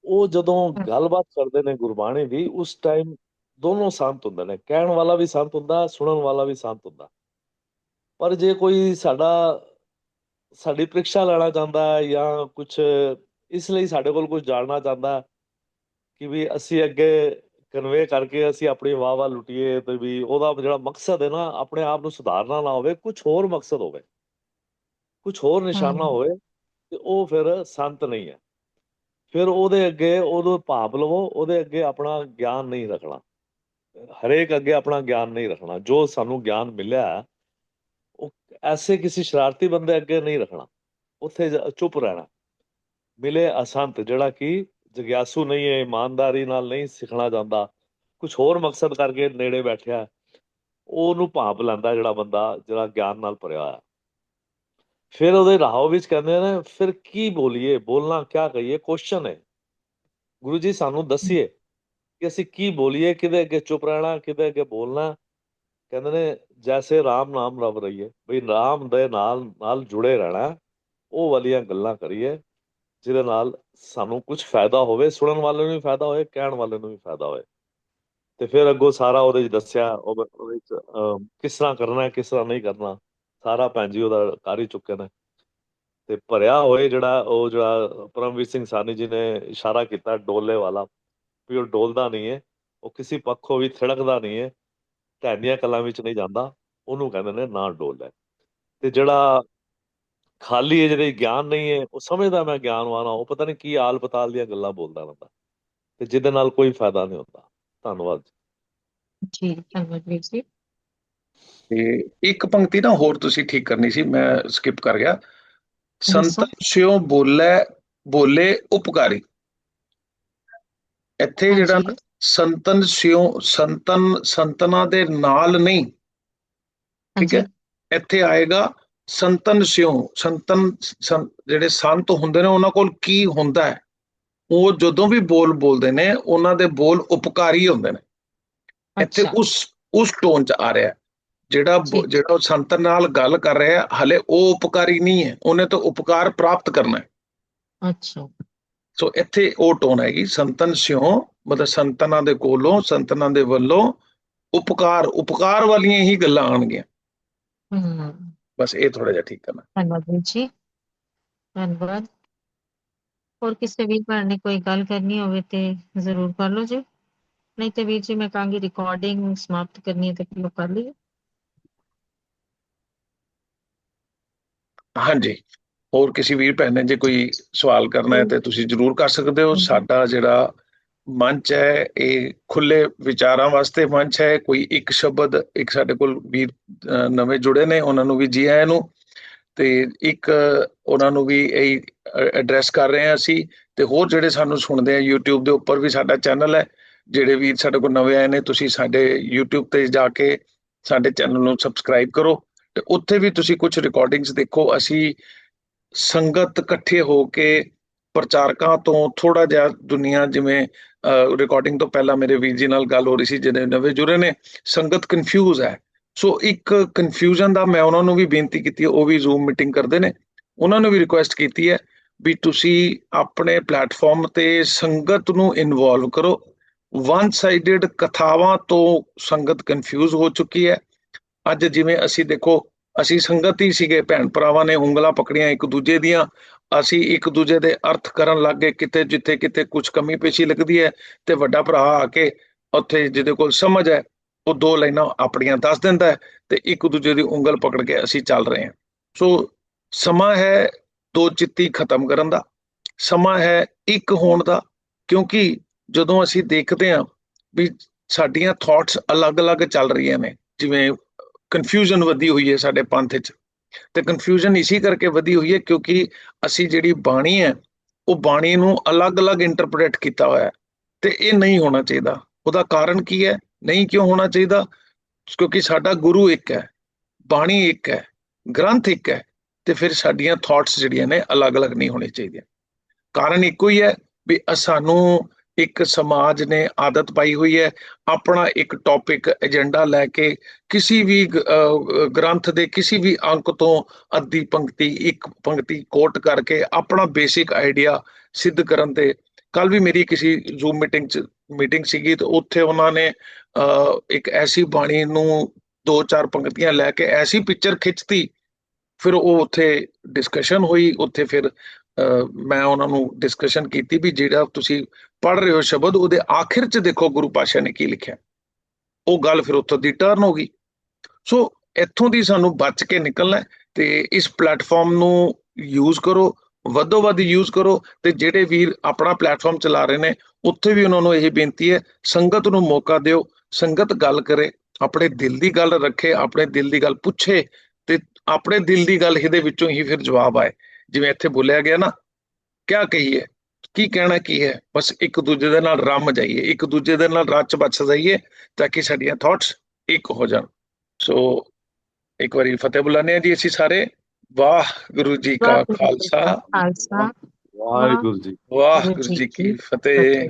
ਉਹ ਜਦੋਂ ਹਮ। ਗੱਲਬਾਤ ਕਰਦੇ ਨੇ ਗੁਰਬਾਣੀ ਦੀ, ਉਸ ਟਾਈਮ ਦੋਨੋਂ ਸੰਤ ਹੁੰਦੇ ਨੇ। ਕਹਿਣ ਵਾਲਾ ਵੀ ਸੰਤ ਹੁੰਦਾ, ਸੁਣਨ ਵਾਲਾ ਵੀ ਸੰਤ ਹੁੰਦਾ। ਪਰ ਜੇ ਕੋਈ ਸਾਡਾ, ਸਾਡੀ ਪ੍ਰੀਖਿਆ ਲੈਣਾ ਚਾਹੁੰਦਾ ਹੈ ਜਾਂ ਕੁਝ ਇਸ ਲਈ ਸਾਡੇ ਕੋਲ ਕੁਝ ਜਾਣਨਾ ਚਾਹੁੰਦਾ ਕਿ ਵੀ ਅਸੀਂ ਅੱਗੇ ਕਨਵੇ ਕਰਕੇ ਅਸੀਂ ਆਪਣੀ ਵਾਹ ਵਾਹ ਲੁੱਟੀਏ ਤੇ ਵੀ ਉਹਦਾ ਜਿਹੜਾ ਮਕਸਦ ਹੈ ਨਾ ਆਪਣੇ ਆਪ ਨੂੰ ਸੁਧਾਰਨਾ ਨਾ ਹੋਵੇ ਕੁਝ ਹੋਰ ਮਕਸਦ ਹੋਵੇ। ਕੁਝ ਹੋਰ ਨਿਸ਼ਾਨਾ। ਹੋਵੇ ਤੇ ਉਹ ਫਿਰ ਸੰਤ ਨਹੀਂ ਹੈ। ਫਿਰ ਉਹਦੇ ਅੱਗੇ ਉਹਦੇ ਭਾਪ ਲਵੋ ਉਹਦੇ ਅੱਗੇ ਆਪਣਾ ਗਿਆਨ ਨਹੀਂ ਰੱਖਣਾ। ਹਰੇਕ ਅੱਗੇ ਆਪਣਾ ਗਿਆਨ ਨਹੀਂ ਰੱਖਣਾ। ਜੋ ਸਾਨੂੰ ਗਿਆਨ ਮਿਲਿਆ ਉਹ ਐਸੇ ਕਿਸੇ ਸ਼ਰਾਰਤੀ ਬੰਦੇ ਅੱਗੇ ਨਹੀਂ ਰੱਖਣਾ। ਉੱਥੇ ਚੁੱਪ ਰਹਿਣਾ। ਮਿਲੇ ਅਸੰਤ, ਜਿਹੜਾ ਕਿ ਜਗਿਆਸੂ ਨਹੀਂ ਹੈ, ਇਮਾਨਦਾਰੀ ਨਾਲ ਨਹੀਂ ਸਿੱਖਣਾ ਚਾਹੁੰਦਾ ਕੁਝ ਹੋਰ ਮਕਸਦ ਕਰਕੇ ਨੇੜੇ ਬੈਠਿਆ ਉਹਨੂੰ ਭਾਪ ਲੈਂਦਾ ਜਿਹੜਾ ਬੰਦਾ, ਜਿਹੜਾ ਗਿਆਨ ਨਾਲ ਭਰਿਆ ਹੋਇਆ ਫਿਰ ਉਹਦੇ ਰਾਹੋਂ ਵਿੱਚ ਕਹਿੰਦੇ ਨੇ, ਫਿਰ ਕੀ ਬੋਲੀਏ? ਬੋਲਣਾ ਕਿਆ ਕਹੀਏ? ਕੁਐਸਚਨ ਹੈ। ਗੁਰੂ ਜੀ ਸਾਨੂੰ ਦੱਸੀਏ ਕਿ ਅਸੀਂ ਕੀ ਬੋਲੀਏ? ਕਿਹਦੇ ਅੱਗੇ ਚੁੱਪ ਰਹਿਣਾ? ਕਿਹਦੇ ਅੱਗੇ ਬੋਲਣਾ? ਕਹਿੰਦੇ ਨੇ, ਜੈਸੇ ਰਾਮ ਨਾਮ ਰਵ ਰਹੀਏ। ਬਈ ਰਾਮ ਦੇ ਨਾਲ ਨਾਲ ਜੁੜੇ ਰਹਿਣਾ, ਉਹ ਵਾਲੀਆਂ ਗੱਲਾਂ ਕਰੀਏ। ਜਿਹਦੇ ਨਾਲ ਸਾਨੂੰ ਕੁਝ ਫਾਇਦਾ ਹੋਵੇ, ਸੁਣਨ ਵਾਲੇ ਨੂੰ ਵੀ ਫਾਇਦਾ ਹੋਵੇ ਕਹਿਣ ਵਾਲੇ ਨੂੰ ਵੀ ਫਾਇਦਾ ਹੋਵੇ ਤੇ ਫਿਰ ਅੱਗੋਂ ਸਾਰਾ ਉਹਦੇ 'ਚ ਦੱਸਿਆ, ਉਹਦੇ 'ਚ ਕਿਸ ਤਰ੍ਹਾਂ ਕਰਨਾ ਹੈ ਕਿਸ ਤਰ੍ਹਾਂ ਨਹੀਂ ਕਰਨਾ, ਸਾਰਾ ਭੈਣ ਜੀ ਉਹਦਾ ਕਰ ਹੀ ਚੁੱਕੇ ਨੇ। ਤੇ ਭਰਿਆ ਹੋਏ ਜਿਹੜਾ, ਉਹ ਜਿਹੜਾ ਪਰਮਵੀਰ ਸਿੰਘ ਸਾਨੀ ਜੀ ਨੇ ਇਸ਼ਾਰਾ ਕੀਤਾ ਡੋਲੇ ਵਾਲਾ, ਵੀ ਉਹ ਡੋਲਦਾ ਨਹੀਂ ਹੈ ਉਹ ਕਿਸੇ ਪੱਖੋਂ ਵੀ ਥਿੜਕਦਾ ਨਹੀਂ ਹੈ ਢਹਿੰਦੀਆਂ ਕਲਾਂ ਵਿੱਚ ਨਹੀਂ ਜਾਂਦਾ, ਉਹਨੂੰ ਕਹਿੰਦੇ ਨੇ ਨਾ ਡੋਲ। ਹੈ ਤੇ ਜਿਹੜਾ ਖਾਲੀ ਹੈ ਜਿਹੜੇ ਗਿਆਨ ਨਹੀਂ ਹੈ ਉਹ ਸਮਝਦਾ ਮੈਂ ਗਿਆਨਵਾਨ ਹਾਂ ਉਹ ਪਤਾ ਨਹੀਂ ਕੀ ਆਲ ਪਤਾਲ ਦੀਆਂ ਗੱਲਾਂ ਬੋਲਦਾ ਰਹਿੰਦਾ ਤੇ ਜਿਹਦੇ ਨਾਲ ਕੋਈ ਫਾਇਦਾ ਨਹੀਂ ਹੁੰਦਾ। ਧੰਨਵਾਦ ਜੀ। ਜੀ ਧੰਨਵਾਦ ਵੀਰ ਜੀ। ਤੇ ਇੱਕ ਪੰਕਤੀ ਨਾ ਹੋਰ ਤੁਸੀਂ ਠੀਕ ਕਰਨੀ ਸੀ ਮੈਂ ਸਕਿਪ ਕਰ ਗਿਆ। ਸੰਤਨ ਸਿਓ ਬੋਲੇ ਬੋਲੇ ਉਪਕਾਰੀ। ਇੱਥੇ ਜਿਹੜਾ ਹਾਂਜੀ, ਸੰਤਨ ਸਿਓ ਸੰਤਨ ਸੰਤਨਾ ਦੇ ਨਾਲ ਨਹੀਂ ਠੀਕ ਹੈ? ਇੱਥੇ ਆਏਗਾ ਸੰਤਨ ਸਿਓ ਸੰਤਨ ਜਿਹੜੇ ਸੰਤ ਹੁੰਦੇ ਨੇ ਉਹਨਾਂ ਕੋਲ ਕੀ ਹੁੰਦਾ ਹੈ? ਉਹ ਜਦੋਂ ਵੀ ਬੋਲ ਬੋਲਦੇ ਨੇ ਉਹਨਾਂ ਦੇ ਬੋਲ ਉਪਕਾਰੀ ਹੁੰਦੇ ਨੇ। ਇੱਥੇ ਉਸ ਉਸ ਟੋਨ ਚ ਆ ਰਿਹਾ। ਜਿਹੜਾ। ਜਿਹੜਾ ਉਹ ਸੰਤ ਨਾਲ ਗੱਲ ਕਰ ਰਿਹਾ ਹਲੇ ਉਹ ਉਪਕਾਰੀ ਨਹੀਂ ਹੈ। ਉਹਨੇ ਤਾਂ ਉਪਕਾਰ ਪ੍ਰਾਪਤ ਕਰਨਾ ਹੈ। ਅੱਛਾ। ਸੋ ਇੱਥੇ ਉਹ ਟੋਨ ਹੈਗੀ ਸੰਤਨ ਸਿਓ ਮਤਲਬ ਸੰਤਨਾਂ ਦੇ ਕੋਲੋਂ ਸੰਤਨਾਂ ਦੇ ਵੱਲੋਂ ਉਪਕਾਰ ਉਪਕਾਰ ਵਾਲੀਆਂ ਹੀ ਗੱਲਾਂ ਆਣਗੀਆਂ ਹਮ ਬਸ ਇਹ ਥੋੜਾ ਜਿਹਾ ਠੀਕ ਕਰਨਾ ਧੰਨਵਾਦ ਵੀਰ ਜੀ ਧੰਨਵਾਦ ਹੋਰ ਕਿਸੇ ਵੀਰ ਭੈਣ ਨੇ ਕੋਈ ਗੱਲ ਕਰਨੀ ਹੋਵੇ ਤੇ ਜ਼ਰੂਰ ਕਰ ਲਓ ਜੀ ਨਹੀਂ ਤੇ ਵੀਰ ਜੀ ਮੈਂ ਕਹਾਂਗੀ ਰਿਕਾਰਡਿੰਗ ਸਮਾਪਤ ਕਰਨੀ ਹੈ ਤੇ ਉਹ ਕਰ ਲਈਏ ਹਾਂਜੀ ਹੋਰ ਕਿਸੇ ਵੀਰ ਭੈਣ ਨੇ ਜੇ ਕੋਈ ਸਵਾਲ ਕਰਨਾ ਹੈ ਤੇ ਤੁਸੀਂ ਜਰੂਰ ਕਰ ਸਕਦੇ ਹੋ। ਸਾਡਾ ਜਿਹੜਾ ਮੰਚ ਹੈ, ਇਹ ਖੁੱਲੇ ਵਿਚਾਰਾਂ ਵਾਸਤੇ ਮੰਚ ਹੈ, ਕੋਈ ਇੱਕ ਸ਼ਬਦ, ਇੱਕ ਸਾਡੇ ਕੋਲ ਵੀਰ ਨਵੇਂ ਜੁੜੇ ਨੇ, ਉਹਨਾਂ ਨੂੰ ਵੀ ਜੀ ਆਇਆਂ ਨੂੰ, ਤੇ ਇੱਕ ਉਹਨਾਂ ਨੂੰ ਵੀ ਇਹ ਐਡਰੈਸ ਕਰ ਰਹੇ ਹਾਂ ਅਸੀਂ, ਤੇ ਹੋਰ ਜਿਹੜੇ ਸਾਨੂੰ ਸੁਣਦੇ ਆ YouTube ਦੇ ਉੱਪਰ ਵੀ ਸਾਡਾ ਚੈਨਲ ਹੈ, ਜਿਹੜੇ ਵੀਰ ਸਾਡੇ ਕੋਲ ਨਵੇਂ ਆਏ ਨੇ, ਤੁਸੀਂ ਸਾਡੇ YouTube ਤੇ ਜਾ ਕੇ ਸਾਡੇ ਚੈਨਲ ਨੂੰ ਸਬਸਕ੍ਰਾਈਬ ਕਰੋ, ਤੇ ਉੱਥੇ ਵੀ ਤੁਸੀਂ ਕੁਝ ਰਿਕਾਰਡਿੰਗਸ ਦੇਖੋ, ਅਸੀਂ ਸੰਗਤ ਇਕੱਠੇ ਹੋ ਕੇ ਪ੍ਰਚਾਰਕਾਂ ਤੋਂ ਥੋੜਾ ਜਿਹਾ ਦੁਨੀਆ ਜਿਵੇਂ ਰਿਕਾਰਡਿੰਗ ਤੋਂ ਪਹਿਲਾਂ ਮੇਰੇ ਵੀਰ ਜੀ ਨਾਲ ਗੱਲ ਹੋ ਰਹੀ ਸੀ, ਜਿਹੜੇ ਨਵੇਂ ਜੁੜੇ ਨੇ, ਸੰਗਤ ਕਨਫਿਊਜ਼ ਹੈ। ਸੋ ਇੱਕ ਕਨਫਿਊਜ਼ਨ ਦਾ ਮੈਂ ਉਹਨਾਂ ਨੂੰ ਵੀ ਬੇਨਤੀ ਕੀਤੀ ਉਹ ਵੀ ਜ਼ੂਮ ਮੀਟਿੰਗ ਕਰਦੇ ਨੇ। ਉਹਨਾਂ ਨੂੰ ਵੀ ਰਿਕੁਐਸਟ ਕੀਤੀ ਹੈ ਵੀ ਤੁਸੀਂ ਆਪਣੇ ਪਲੇਟਫਾਰਮ ਤੇ ਸੰਗਤ ਨੂੰ ਇਨਵੋਲਵ ਕਰੋ। ਵਨ ਸਾਈਡਡ ਕਥਾਵਾਂ ਤੋਂ ਸੰਗਤ ਕਨਫਿਊਜ਼ ਹੋ ਚੁੱਕੀ ਹੈ। ਅੱਜ ਜਿਵੇਂ ਅਸੀਂ ਦੇਖੋ, ਅਸੀਂ ਸੰਗਤ ਹੀ ਸੀਗੇ ਭੈਣ ਭਰਾਵਾਂ ਨੇ ਉਂਗਲਾਂ ਪਕੜੀਆਂ ਇੱਕ ਦੂਜੇ ਦੀਆਂ। ਅਸੀਂ ਇੱਕ ਦੂਜੇ ਦੇ ਅਰਥ ਕਰਨ ਲੱਗ ਗਏ ਕਿਤੇ ਜਿੱਥੇ ਕਿਤੇ ਕੁਝ ਕਮੀ ਪੇਸ਼ੀ ਲੱਗਦੀ ਹੈ ਤੇ ਵੱਡਾ ਭਰਾ ਆ ਕੇ ਉੱਥੇ ਜਿਹਦੇ ਕੋਲ ਸਮਝ ਹੈ, ਉਹ ਦੋ ਲਾਈਨਾਂ ਆਪਣੀਆਂ ਦੱਸ ਦਿੰਦਾ ਹੈ ਤੇ ਇੱਕ ਦੂਜੇ ਦੀ ਉਂਗਲ ਪਕੜ ਕੇ ਅਸੀਂ ਚੱਲ ਰਹੇ ਹਾਂ। ਸੋ ਸਮਾਂ ਹੈ ਦੋ ਚਿੱਤੀ ਖਤਮ ਕਰਨ ਦਾ, ਸਮਾਂ ਹੈ ਇੱਕ ਹੋਣ ਦਾ, ਕਿਉਂਕਿ ਜਦੋਂ ਅਸੀਂ ਦੇਖਦੇ ਹਾਂ ਵੀ ਸਾਡੀਆਂ ਥਾਟਸ ਅਲੱਗ-ਅਲੱਗ ਚੱਲ ਰਹੀਆਂ ਨੇ, ਜਿਵੇਂ ਕਨਫਿਊਜ਼ਨ ਵਧੀ ਹੋਈ ਹੈ ਸਾਡੇ ਪੰਥ 'ਚ। ਤੇ ਕਨਫਿਊਜ਼ਨ ਇਸੇ ਕਰਕੇ ਵਧੀ ਹੋਈ ਹੈ ਕਿਉਂਕਿ ਅਸੀਂ ਜਿਹੜੀ ਬਾਣੀ ਹੈ, ਉਹ ਬਾਣੀ ਨੂੰ ਅਲੱਗ-ਅਲੱਗ ਇੰਟਰਪ੍ਰੀਟ ਕੀਤਾ ਹੋਇਆ ਹੈ ਤੇ ਇਹ ਨਹੀਂ ਹੋਣਾ ਚਾਹੀਦਾ। ਉਹਦਾ ਕਾਰਨ ਕੀ ਹੈ? ਨਹੀਂ ਕਿਉਂ ਹੋਣਾ ਚਾਹੀਦਾ? ਕਿਉਂਕਿ ਸਾਡਾ ਗੁਰੂ ਇੱਕ ਹੈ, ਬਾਣੀ ਇੱਕ ਹੈ, ਗ੍ਰੰਥ ਇੱਕ ਹੈ ਤੇ ਫਿਰ ਸਾਡੀਆਂ ਥਾਟਸ ਜਿਹੜੀਆਂ ਨੇ ਅਲੱਗ-ਅਲੱਗ ਨਹੀਂ ਹੋਣੇ ਚਾਹੀਦੀਆਂ। ਕਾਰਨ ਇੱਕੋ ਹੀ ਹੈ ਵੀ ਸਾਨੂੰ ਇੱਕ ਸਮਾਜ ਨੇ ਆਦਤ ਪਾਈ ਹੋਈ ਹੈ ਆਪਣਾ ਇੱਕ ਟੌਪਿਕ ਏਜੰਡਾ ਲੈ ਕੇ ਕਿਸੇ ਵੀ ਗ੍ਰੰਥ ਦੇ ਕਿਸੇ ਵੀ ਅੰਕ ਤੋਂ ਅੱਧੀ ਪੰਕਤੀ ਇੱਕ ਪੰਕਤੀ ਕੋਟ ਕਰਕੇ ਆਪਣਾ ਬੇਸਿਕ ਆਈਡੀਆ ਸਿੱਧ ਕਰਨ ਤੇ ਕੱਲ ਵੀ ਮੇਰੀ ਕਿਸੇ ਜ਼ੂਮ ਮੀਟਿੰਗ ਚ ਮੀਟਿੰਗ ਸੀਗੀ ਤੇ ਉੱਥੇ ਉਹਨਾਂ ਨੇ ਅਹ, ਇੱਕ ਐਸੀ ਬਾਣੀ ਨੂੰ ਦੋ ਚਾਰ ਪੰਕਤੀਆਂ ਲੈ ਕੇ ਐਸੀ ਪਿਕਚਰ ਖਿੱਚਤੀ ਫਿਰ ਉਹ ਉੱਥੇ ਡਿਸਕਸ਼ਨ ਹੋਈ ਉੱਥੇ ਫਿਰ ਮੈਂ ਉਹਨਾਂ ਨੂੰ ਡਿਸਕਸ਼ਨ ਕੀਤੀ ਵੀ ਜਿਹੜਾ ਤੁਸੀਂ ਪੜ ਰਹੇ ਹੋ ਸ਼ਬਦ, ਉਹਦੇ ਆਖਿਰ ਚ ਦੇਖੋ ਗੁਰੂ ਪਾਤਸ਼ਾਹ ਨੇ ਕੀ ਲਿਖਿਆ। ਉਹ ਗੱਲ ਫਿਰ ਉੱਥੋਂ ਦੀ ਟਰਨ ਹੋ ਗਈ। ਸੋ ਇੱਥੋਂ ਦੀ ਸਾਨੂੰ ਬਚ ਕੇ ਨਿਕਲਣਾ ਤੇ ਇਸ ਪਲੇਟਫਾਰਮ ਨੂੰ ਯੂਜ਼ ਕਰੋ, ਵੱਧੋ ਵੱਧ ਯੂਜ਼ ਕਰੋ ਤੇ ਜਿਹੜੇ ਵੀਰ ਆਪਣਾ ਪਲੇਟਫਾਰਮ ਚਲਾ ਰਹੇ ਨੇ, ਉੱਥੇ ਵੀ ਉਹਨਾਂ ਨੂੰ ਇਹ ਬੇਨਤੀ ਹੈ, ਸੰਗਤ ਨੂੰ ਮੌਕਾ ਦਿਓ, ਸੰਗਤ ਗੱਲ ਕਰੇ, ਆਪਣੇ ਦਿਲ ਦੀ ਗੱਲ ਰੱਖੇ, ਆਪਣੇ ਦਿਲ ਦੀ ਗੱਲ ਪੁੱਛੇ ਤੇ ਆਪਣੇ ਦਿਲ ਦੀ ਗੱਲ ਇਹਦੇ ਵਿੱਚੋਂ ਹੀ ਫਿਰ ਜਵਾਬ ਆਏ। ਜਿਵੇਂ ਇੱਥੇ ਬੋਲਿਆ ਗਿਆ ਨਾ ਕਿਆ ਕਹੀਏ? ਕੀ ਕਹਿਣਾ ਕੀ ਹੈ? ਬਸ ਇੱਕ ਦੂਜੇ ਦੇ ਨਾਲ ਰਮ ਜਾਈਏ ਇੱਕ ਦੂਜੇ ਦੇ ਨਾਲ ਰਚ ਬਚ ਜਾਈਏ ਤਾਂ ਕਿ ਸਾਡੀਆਂ ਥਾਟਸ ਇੱਕ ਹੋ ਜਾਣ। ਸੋ ਇੱਕ ਵਾਰੀ ਫਤਿਹ ਬੁਲਾਣੇ ਆ ਜੀ ਅਸੀਂ ਸਾਰੇ। ਵਾਹਿਗੁਰੂ ਜੀ ਕਾ ਵਾਹਿਗੁਰੂ ਜੀ ਕਾ ਖਾਲਸਾ। ਖਾਲਸਾ। ਵਾਹਿਗੁਰੂ ਜੀ ਵਾਹਿਗੁਰੂ ਜੀ ਕੀ ਫਤਿਹ।